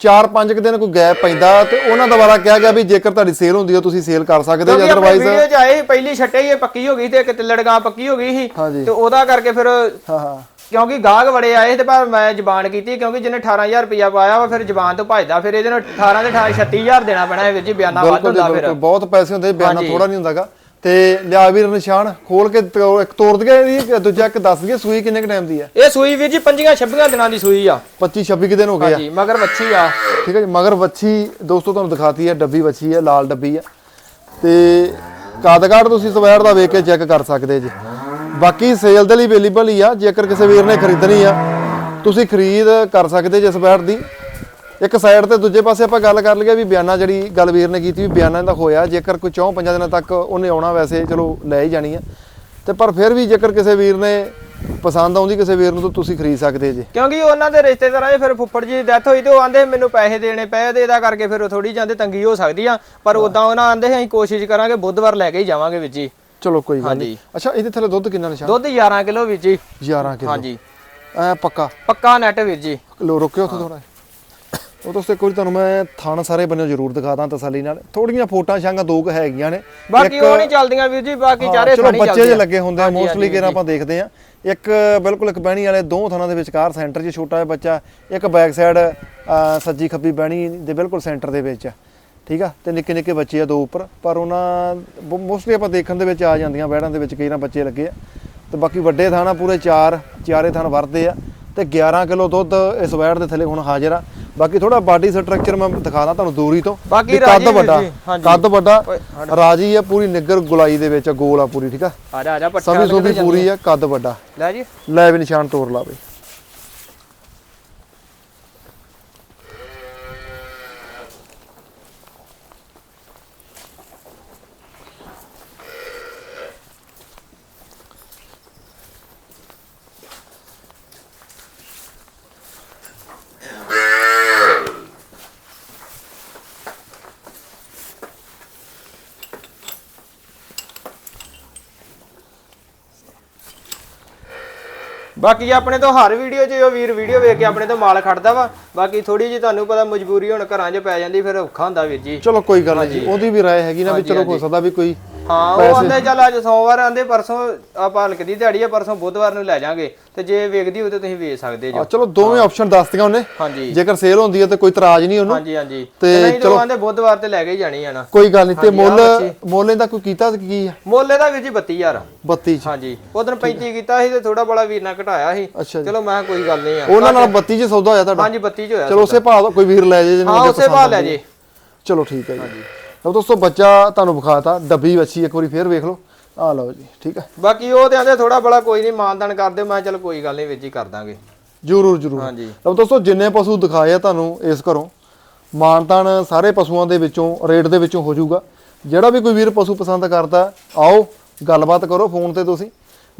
4-5 ਦਿਨ ਕੋਈ ਗੈਪ ਪੈਂਦਾ ਤੇ ਉਹਨਾਂ ਦੁਆਰਾ ਕਿਹਾ ਗਿਆ ਵੀ ਜੇਕਰ ਤੁਹਾਡੀ ਸੇਲ ਹੁੰਦੀ ਹੈ ਤੁਸੀਂ ਸੇਲ ਕਰ ਸਕਦੇ ਹੋ ਅਦਰਵਾਈਜ਼ ਵੀਡੀਓ ਚ ਆਏ ਪਹਿਲੀ ਛੱਟੇ ਹੀ ਇਹ ਪੱਕੀ ਹੋ ਗਈ ਤੇ ਇੱਕ ਤਿੱਲੜ ਗਾਂ ਪੱਕੀ ਹੋ ਗਈ ਸੀ। ਤੇ ਉਹਦਾ ਕਰਕੇ ਫਿਰ ਹਾਂ ਹਾਂ। ਕਿਉਂਕਿ ਗਾਹਕ ਬੜੇ ਆਏ ਤੇ ਪਰ ਮੈਂ ਜ਼ਬਾਨ ਕੀਤੀ ਕਿਉਂਕਿ ਜਿਹਨੇ 18000 ਰੁਪਇਆ ਪਾਇਆ ਵਾ ਫਿਰ ਜ਼ਬਾਨ ਤੋਂ ਭਜਦਾ ਫਿਰ ਇਹਦੇ ਨਾਲ 18 ਤੇ 18 36000 ਦੇਣਾ ਪੈਣਾ ਇਹ ਵੀਰ ਜੀ ਬਿਆਨਾ ਵੱਧ ਹੁੰਦਾ ਫਿਰ। ਬਹੁਤ ਪੈਸੇ ਹੁੰਦੇ ਬਿਆਨਾ ਥੋੜਾ ਨਹੀਂ ਹੁੰਦਾਗਾ। ਤੇ ਲਿਆ ਵੀਰ ਨਿਸ਼ਾਨ ਖੋਲ ਕੇ ਇੱਕ ਤੋੜ ਦਈਏ ਇਹਦੀ ਦੂਜਾ ਇੱਕ ਦੱਸ ਦਈਏ ਸੂਈ ਕਿੰਨੇ ਕ ਟਾਈਮ ਦੀ ਆ? ਇਹ ਸੂਈ ਵੀਰ ਜੀ 25 26 ਦਿਨਾਂ ਦੀ ਸੂਈ ਆ। 25 26 ਕੁ ਦਿਨ ਹੋ ਗਏ ਆ? ਹਾਂਜੀ ਮਗਰ ਵੱਛੀ ਆ। ਠੀਕ ਹੈ ਜੀ ਮਗਰ ਵੱਛੀ ਦੋਸਤੋ ਤੁਹਾਨੂੰ ਦਿਖਾਤੀ ਹੈ ਡੱਬੀ ਵੱਛੀ ਹੈ ਲਾਲ ਡੱਬੀ ਹੈ ਤੇ ਕਾਦਗਾੜ ਤੁਸੀਂ ਸਵੈਰ ਦਾ ਵੇਖ ਕੇ ਚੈੱਕ ਕਰ ਸਕਦੇ ਜੀ। ਬਾਕੀ ਸੇਲ ਦੇ ਲਈ ਅਵੇਲੇਬਲ ਹੀ ਆ ਜੇਕਰ ਕਿਸੇ ਵੀਰ ਨੇ ਖਰੀਦਣੀ ਆ ਤੁਸੀਂ ਖਰੀਦ ਕਰ ਸਕਦੇ ਜੇ ਸਵੈਰ ਦੀ। ਇੱਕ ਸਾਈਡ ਤੇ ਦੂਜੇ ਪਾਸੇ ਆਪਾਂ ਗੱਲ ਕਰ ਲਈਏ ਵੀ ਬਿਆਨਾ ਜਿਹੜੀ ਗੱਲ ਵੀਰ ਨੇ ਕੀਤੀ ਵੀ ਬਿਆਨਾ ਦਾ ਹੋਇਆ ਜੇਕਰ ਕੋਈ ਚੌਂ ਪੰਜਾਂ ਦਿਨਾਂ ਤੱਕ ਉਹਨੇ ਆਉਣਾ ਵੈਸੇ ਚਲੋ ਲੈ ਹੀ ਜਾਣੀ ਆ। ਤੇ ਪਰ ਫਿਰ ਵੀ ਜੇਕਰ ਕਿਸੇ ਵੀਰ ਨੇ ਪਸੰਦ ਆਉਂਦੀ ਕਿਸੇ ਵੀਰ ਨੂੰ ਤਾਂ ਤੁਸੀਂ ਖਰੀਦ ਸਕਦੇ ਜੇ। ਕਿਉਂਕਿ ਉਹਨਾਂ ਦੇ ਰਿਸ਼ਤੇਦਾਰਾਂ 'ਚ ਫਿਰ ਫੁੱਫੜ ਜੀ ਦੀ ਡੈਥ ਹੋਈ ਤੇ ਉਹ ਆਂਦੇ ਮੈਨੂੰ ਪੈਸੇ ਦੇਣੇ ਪਏ ਤੇ ਇਹਦਾ ਕਰਕੇ ਫਿਰ ਥੋੜੀ ਜਾਂਦੇ ਤੰਗੀ ਹੋ ਸਕਦੀ ਆ। ਪਰ ਉਦਾਂ ਉਹਨਾਂ ਆਂਦੇ ਅਸੀਂ ਕੋਸ਼ਿਸ਼ ਕਰਾਂਗੇ ਬੁੱਧਵਾਰ ਲੈ ਕੇ ਹੀ ਜਾਵਾਂਗੇ ਵਿੱਚ ਜੀ। ਚਲੋ ਕੋਈ ਗੱਲ ਨਹੀਂ। ਅੱਛਾ ਇਹਦੇ ਥੱਲੇ ਦੁੱਧ ਕਿੰਨਾ ਨਿਸ਼ਾਨ? ਦੁੱਧ 11 ਕਿਲੋ ਵਿੱਚ ਜੀ। 11 ਕਿਲੋ। ਹਾਂਜੀ। ਐ ਪੱਕਾ? ਪੱਕਾ ਨੈਟ ਵੀਰ ਜੀ। ਲੋ ਰੁਕਿਓ ਉੱਥੇ ਥੋੜਾ ਉਹ ਦੋਸਤੋ ਵਾਰੀ ਤੁਹਾਨੂੰ ਮੈਂ ਥਣ ਸਾਰੇ ਬੰਨਿਓ ਜ਼ਰੂਰ ਦਿਖਾ ਦਾਂ ਤਸੱਲੀ ਨਾਲ। ਥੋੜੀਆਂ ਫੋਟਾਂ ਛਾਂਗਾ ਦੋ ਕੁ ਹੈਗੀਆਂ ਨੇ। ਬਾਕੀ ਉਹ ਨਹੀਂ ਚੱਲਦੀਆਂ ਵੀਰ ਜੀ ਬਾਕੀ ਚਾਰੇ ਥਾਣੀ ਬੱਚੇ ਜੇ ਲੱਗੇ ਹੁੰਦੇ ਆ ਮੋਸਟਲੀ ਕਿਹੜਾ ਆਪਾਂ ਦੇਖਦੇ ਆ। ਇੱਕ ਬਿਲਕੁਲ ਇੱਕ ਬਹਿਣੀ ਵਾਲੇ ਦੋ ਥਣਾਂ ਦੇ ਵਿਚਕਾਰ ਸੈਂਟਰ 'ਚ ਛੋਟਾ ਜਿਹਾ ਬੱਚਾ ਇੱਕ ਬੈਕ ਸਾਈਡ ਸੱਜੀ ਖੱਬੀ ਬਹਿਣੀ ਦੇ ਬਿਲਕੁਲ ਸੈਂਟਰ ਦੇ ਵਿੱਚ। ਠੀਕ ਆ? ਤੇ ਨਿੱਕੇ ਨਿੱਕੇ ਬੱਚੇ ਆ ਦੋ ਉੱਪਰ ਪਰ ਉਹਨਾਂ ਮੋਸਟਲੀ ਆਪਾਂ ਦੇਖਣ ਦੇ ਵਿੱਚ ਆ ਜਾਂਦੀਆਂ ਬੈੜਾਂ ਦੇ ਵਿੱਚ ਕਈ ਨਾ ਬੱਚੇ ਲੱਗੇ ਆ। ਤੇ ਬਾਕੀ ਵੱਡੇ ਥਾਣਾ ਪੂਰੇ ਚਾਰ ਚਾਰੇ ਥਾਣ ਵਰਦੇ ਆ। ਤੇ 11 ਕਿਲੋ ਦੁੱਧ ਇਸ ਵੈੜ ਦੇ ਥੱਲੇ ਹੁਣ ਹਾਜ਼ਰ ਆ। ਬਾਕੀ ਥੋੜਾ ਬਾਡੀ ਸਟਰਕਚਰ ਮੈਂ ਦਿਖਾਦਾ ਤੁਹਾਨੂੰ ਦੂਰੀ ਤੋਂ ਬਾਕੀ ਕੱਦ ਵੱਡਾ। ਕੱਦ ਵੱਡਾ ਰਾਜੀ ਆ ਪੂਰੀ ਨਿੱਗਰ ਗੁਲਾਈ ਦੇ ਵਿੱਚ ਗੋਲ ਆ ਪੂਰੀ ਠੀਕ ਆ? ਆ ਜਾ ਆ ਜਾ ਪੱਠਾ ਸਭੀ ਸੋਭੀ ਪੂਰੀ ਆ। ਕੱਦ ਵੱਡਾ। ਲੈ ਜੀ। ਲੈ ਵੀ ਨਿਸ਼ਾਨ ਤੋੜ ਲਾ ਬਾਕੀ ਆਪਣੇ ਤੋਂ ਹਰ ਵੀਡੀਓ 'ਚ ਉਹ ਵੀਰ ਵੀਡੀਓ ਵੇਖ ਕੇ ਆਪਣੇ ਤੋਂ ਮਾਲ ਖੜਦਾ ਵਾ। ਬਾਕੀ ਥੋੜੀ ਜੀ ਤੁਹਾਨੂੰ ਪਤਾ ਮਜਬੂਰੀ ਹੁਣ ਘਰਾਂ 'ਚ ਪੈ ਜਾਂਦੀ ਫਿਰ ਔਖਾ ਹੁੰਦਾ ਵੀਰ ਜੀ। ਚਲੋ ਕੋਈ ਗੱਲ ਨਹੀਂ ਜੀ ਉਹਦੀ ਵੀ ਰਾਏ ਹੈਗੀ ਨਾ ਵੀ ਚਲੋ ਹੋ ਸਕਦਾ ਵੀ ਕੋਈ ਹਾਂ ਉਹ ਆਂਦੇ ਚੱਲ ਅੱਜ ਸੋਮਵਾਰ ਆਂਦੇ ਪਰਸੋਂ ਆਪਾਂ ਹਲਕ ਦੀ ਦਿਹਾੜੀ ਆ ਪਰਸੋਂ ਬੁੱਧਵਾਰ ਨੂੰ ਲੈ ਜਾਾਂਗੇ। ਤੇ ਜੇ ਵੇਖਦੀ ਹੋਵੇ ਤਾਂ ਤੁਸੀਂ ਵੇਚ ਸਕਦੇ ਜੋ। ਚਲੋ ਦੋਵੇਂ ਆਪਸ਼ਨ ਦੱਸਤੀਆਂ ਉਹਨੇ। ਹਾਂਜੀ। ਜੇਕਰ ਸੇਲ ਹੁੰਦੀ ਹੈ ਤੇ ਕੋਈ ਇਤਰਾਜ਼ ਨਹੀਂ ਉਹਨੂੰ। ਹਾਂਜੀ ਹਾਂਜੀ। ਤੇ ਤਾਂ ਆਂਦੇ ਬੁੱਧਵਾਰ ਤੇ ਲੈ ਕੇ ਜਾਣੀ ਆ ਨਾ। ਕੋਈ ਗੱਲ ਨਹੀਂ ਤੇ ਮੁੱਲ। ਮੁੱਲ ਇਹਦਾ ਕੋਈ ਕੀਤਾ ਕੀ ਆ? ਮੁੱਲ ਇਹਦਾ ਵੀਰ ਜੀ 32000 32 ਚ। ਹਾਂਜੀ ਉਦੋਂ 35 ਕੀਤਾ ਸੀ ਤੇ ਥੋੜਾ ਬੜਾ ਵੀਰ ਨਾਲ ਘਟਾਇਆ ਸੀ। ਚਲੋ ਮੈਂ ਕੋਈ ਗੱਲ ਨਹੀਂ ਆ। ਉਹਨਾਂ ਨਾਲ 32 ਚ ਸੌਦਾ ਹੋਇਆ ਤੁਹਾਡਾ। ਹਾਂਜੀ 32 ਚ ਹੋਇਆ ਚਲੋ ਉਸੇ ਭਾਅ ਦਾ ਕੋਈ ਵੀਰ ਲੈ ਜੇ ਜਿਹਨੂੰ ਹਾਂ ਉਸੇ ਭਾਅ ਲੈ। ਜੇ। ਚਲੋ ਠੀਕ ਹੈ ਜੀ। ਲਓ ਦੋਸਤੋ ਬੱਚਾ ਤੁਹਾਨੂੰ ਵਿਖਾਤਾ ਡੱਬੀ ਵੱਛੀ ਇੱਕ ਵਾਰੀ ਫੇਰ ਵੇਖ ਲਓ। ਆ ਲਓ ਜੀ ਠੀਕ ਹੈ। ਬਾਕੀ ਉਹ ਤੇ ਆਂਦੇ ਥੋੜਾ ਬੜਾ ਕੋਈ ਨਹੀਂ ਮਾਨਦਾਨ ਕਰਦੇ ਮੈਂ ਚੱਲ ਕੋਈ ਗੱਲ ਨਹੀਂ ਵੀਰ ਜੀ ਕਰ ਦਾਂਗੇ। ਜਰੂਰ ਜਰੂਰ। ਹਾਂਜੀ। ਲਓ ਦੋਸਤੋ ਜਿੰਨੇ ਪਸ਼ੂ ਦਿਖਾਏ ਆ ਤੁਹਾਨੂੰ ਇਸ ਘਰੋਂ ਮਾਨਤਾਨ ਸਾਰੇ ਪਸ਼ੂਆਂ ਦੇ ਵਿੱਚੋਂ ਰੇਟ ਦੇ ਵਿੱਚੋਂ ਹੋ ਜਾਊਗਾ। ਜਿਹੜਾ ਵੀ ਕੋਈ ਵੀਰ ਪਸ਼ੂ ਪਸੰਦ ਕਰਦਾ ਆਓ ਗੱਲਬਾਤ ਕਰੋ ਫੋਨ ਤੇ ਤੁਸੀਂ।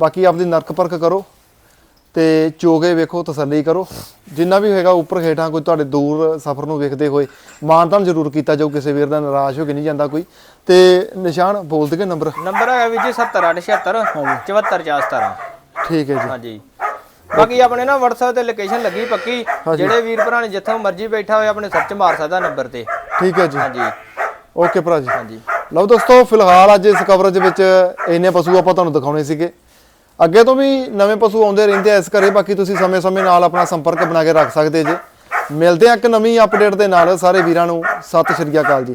ਬਾਕੀ ਆਪਦੀ ਨਰਕ ਪਰਖ ਕਰੋ। ਤੇ ਚੋਗੇ ਵੇਖੋ ਤਸੱਲੀ ਕਰੋ। ਜਿੰਨਾ ਵੀ ਹੋਏਗਾ ਉੱਪਰ ਹੇਠਾਂ ਕੋਈ ਤੁਹਾਡੇ ਦੂਰ ਸਫ਼ਰ ਨੂੰ ਵੇਖਦੇ ਹੋਏ ਮਾਨਤਾਨ ਜ਼ਰੂਰ ਕੀਤਾ ਜਾਊ ਕਿਸੇ ਵੀਰ ਦਾ ਨਿਰਾਸ਼ ਹੋ ਕੇ ਨਹੀਂ ਜਾਂਦਾ ਕੋਈ। ਤੇ ਨਿਸ਼ਾਨ ਬੋਲ ਦਗੇ ਨੰਬਰ ਨੰਬਰ ਹੈਗਾ ਵੀਰ ਜੀ 70876 74417 ਠੀਕ ਹੈ ਜੀ। ਹਾਂਜੀ। ਬਾਕੀ ਆਪਣੇ ਨਾ WhatsApp ਤੇ ਲੋਕੇਸ਼ਨ ਲੱਗੀ ਪੱਕੀ ਜਿਹੜੇ ਵੀਰ ਭਰਾ ਨੇ ਜਿੱਥੋਂ ਮਰਜ਼ੀ ਬੈਠਾ ਹੋਵੇ ਆਪਣੇ ਸਰਚ ਮਾਰ ਸਕਦਾ ਨੰਬਰ ਤੇ। ਠੀਕ ਹੈ ਜੀ। ਹਾਂਜੀ। ਓਕੇ ਭਰਾ ਜੀ। ਹਾਂਜੀ। ਲਓ ਦੋਸਤੋ ਫਿਲਹਾਲ ਅੱਜ ਇਸ ਕਵਰੇਜ ਵਿੱਚ ਇੰਨੇ ਪਸ਼ੂ ਆਪਾਂ ਤੁਹਾਨੂੰ ਦਿਖਾਉਣੇ ਸੀਗੇ। ਅੱਗੇ ਤੋਂ ਵੀ ਨਵੇਂ ਪਸ਼ੂ ਆਉਂਦੇ ਰਹਿੰਦੇ ਆ ਇਸ ਘਰੇ, ਬਾਕੀ ਤੁਸੀਂ ਸਮੇਂ-ਸਮੇਂ ਨਾਲ ਆਪਣਾ ਸੰਪਰਕ ਬਣਾ ਕੇ ਰੱਖ ਸਕਦੇ ਜੇ। ਮਿਲਦੇ ਆ ਇੱਕ ਨਵੀਂ ਅਪਡੇਟ ਦੇ ਨਾਲ, ਸਾਰੇ ਵੀਰਾਂ ਨੂੰ। ਸਤਿ ਸ਼੍ਰੀ ਅਕਾਲ ਜੀ।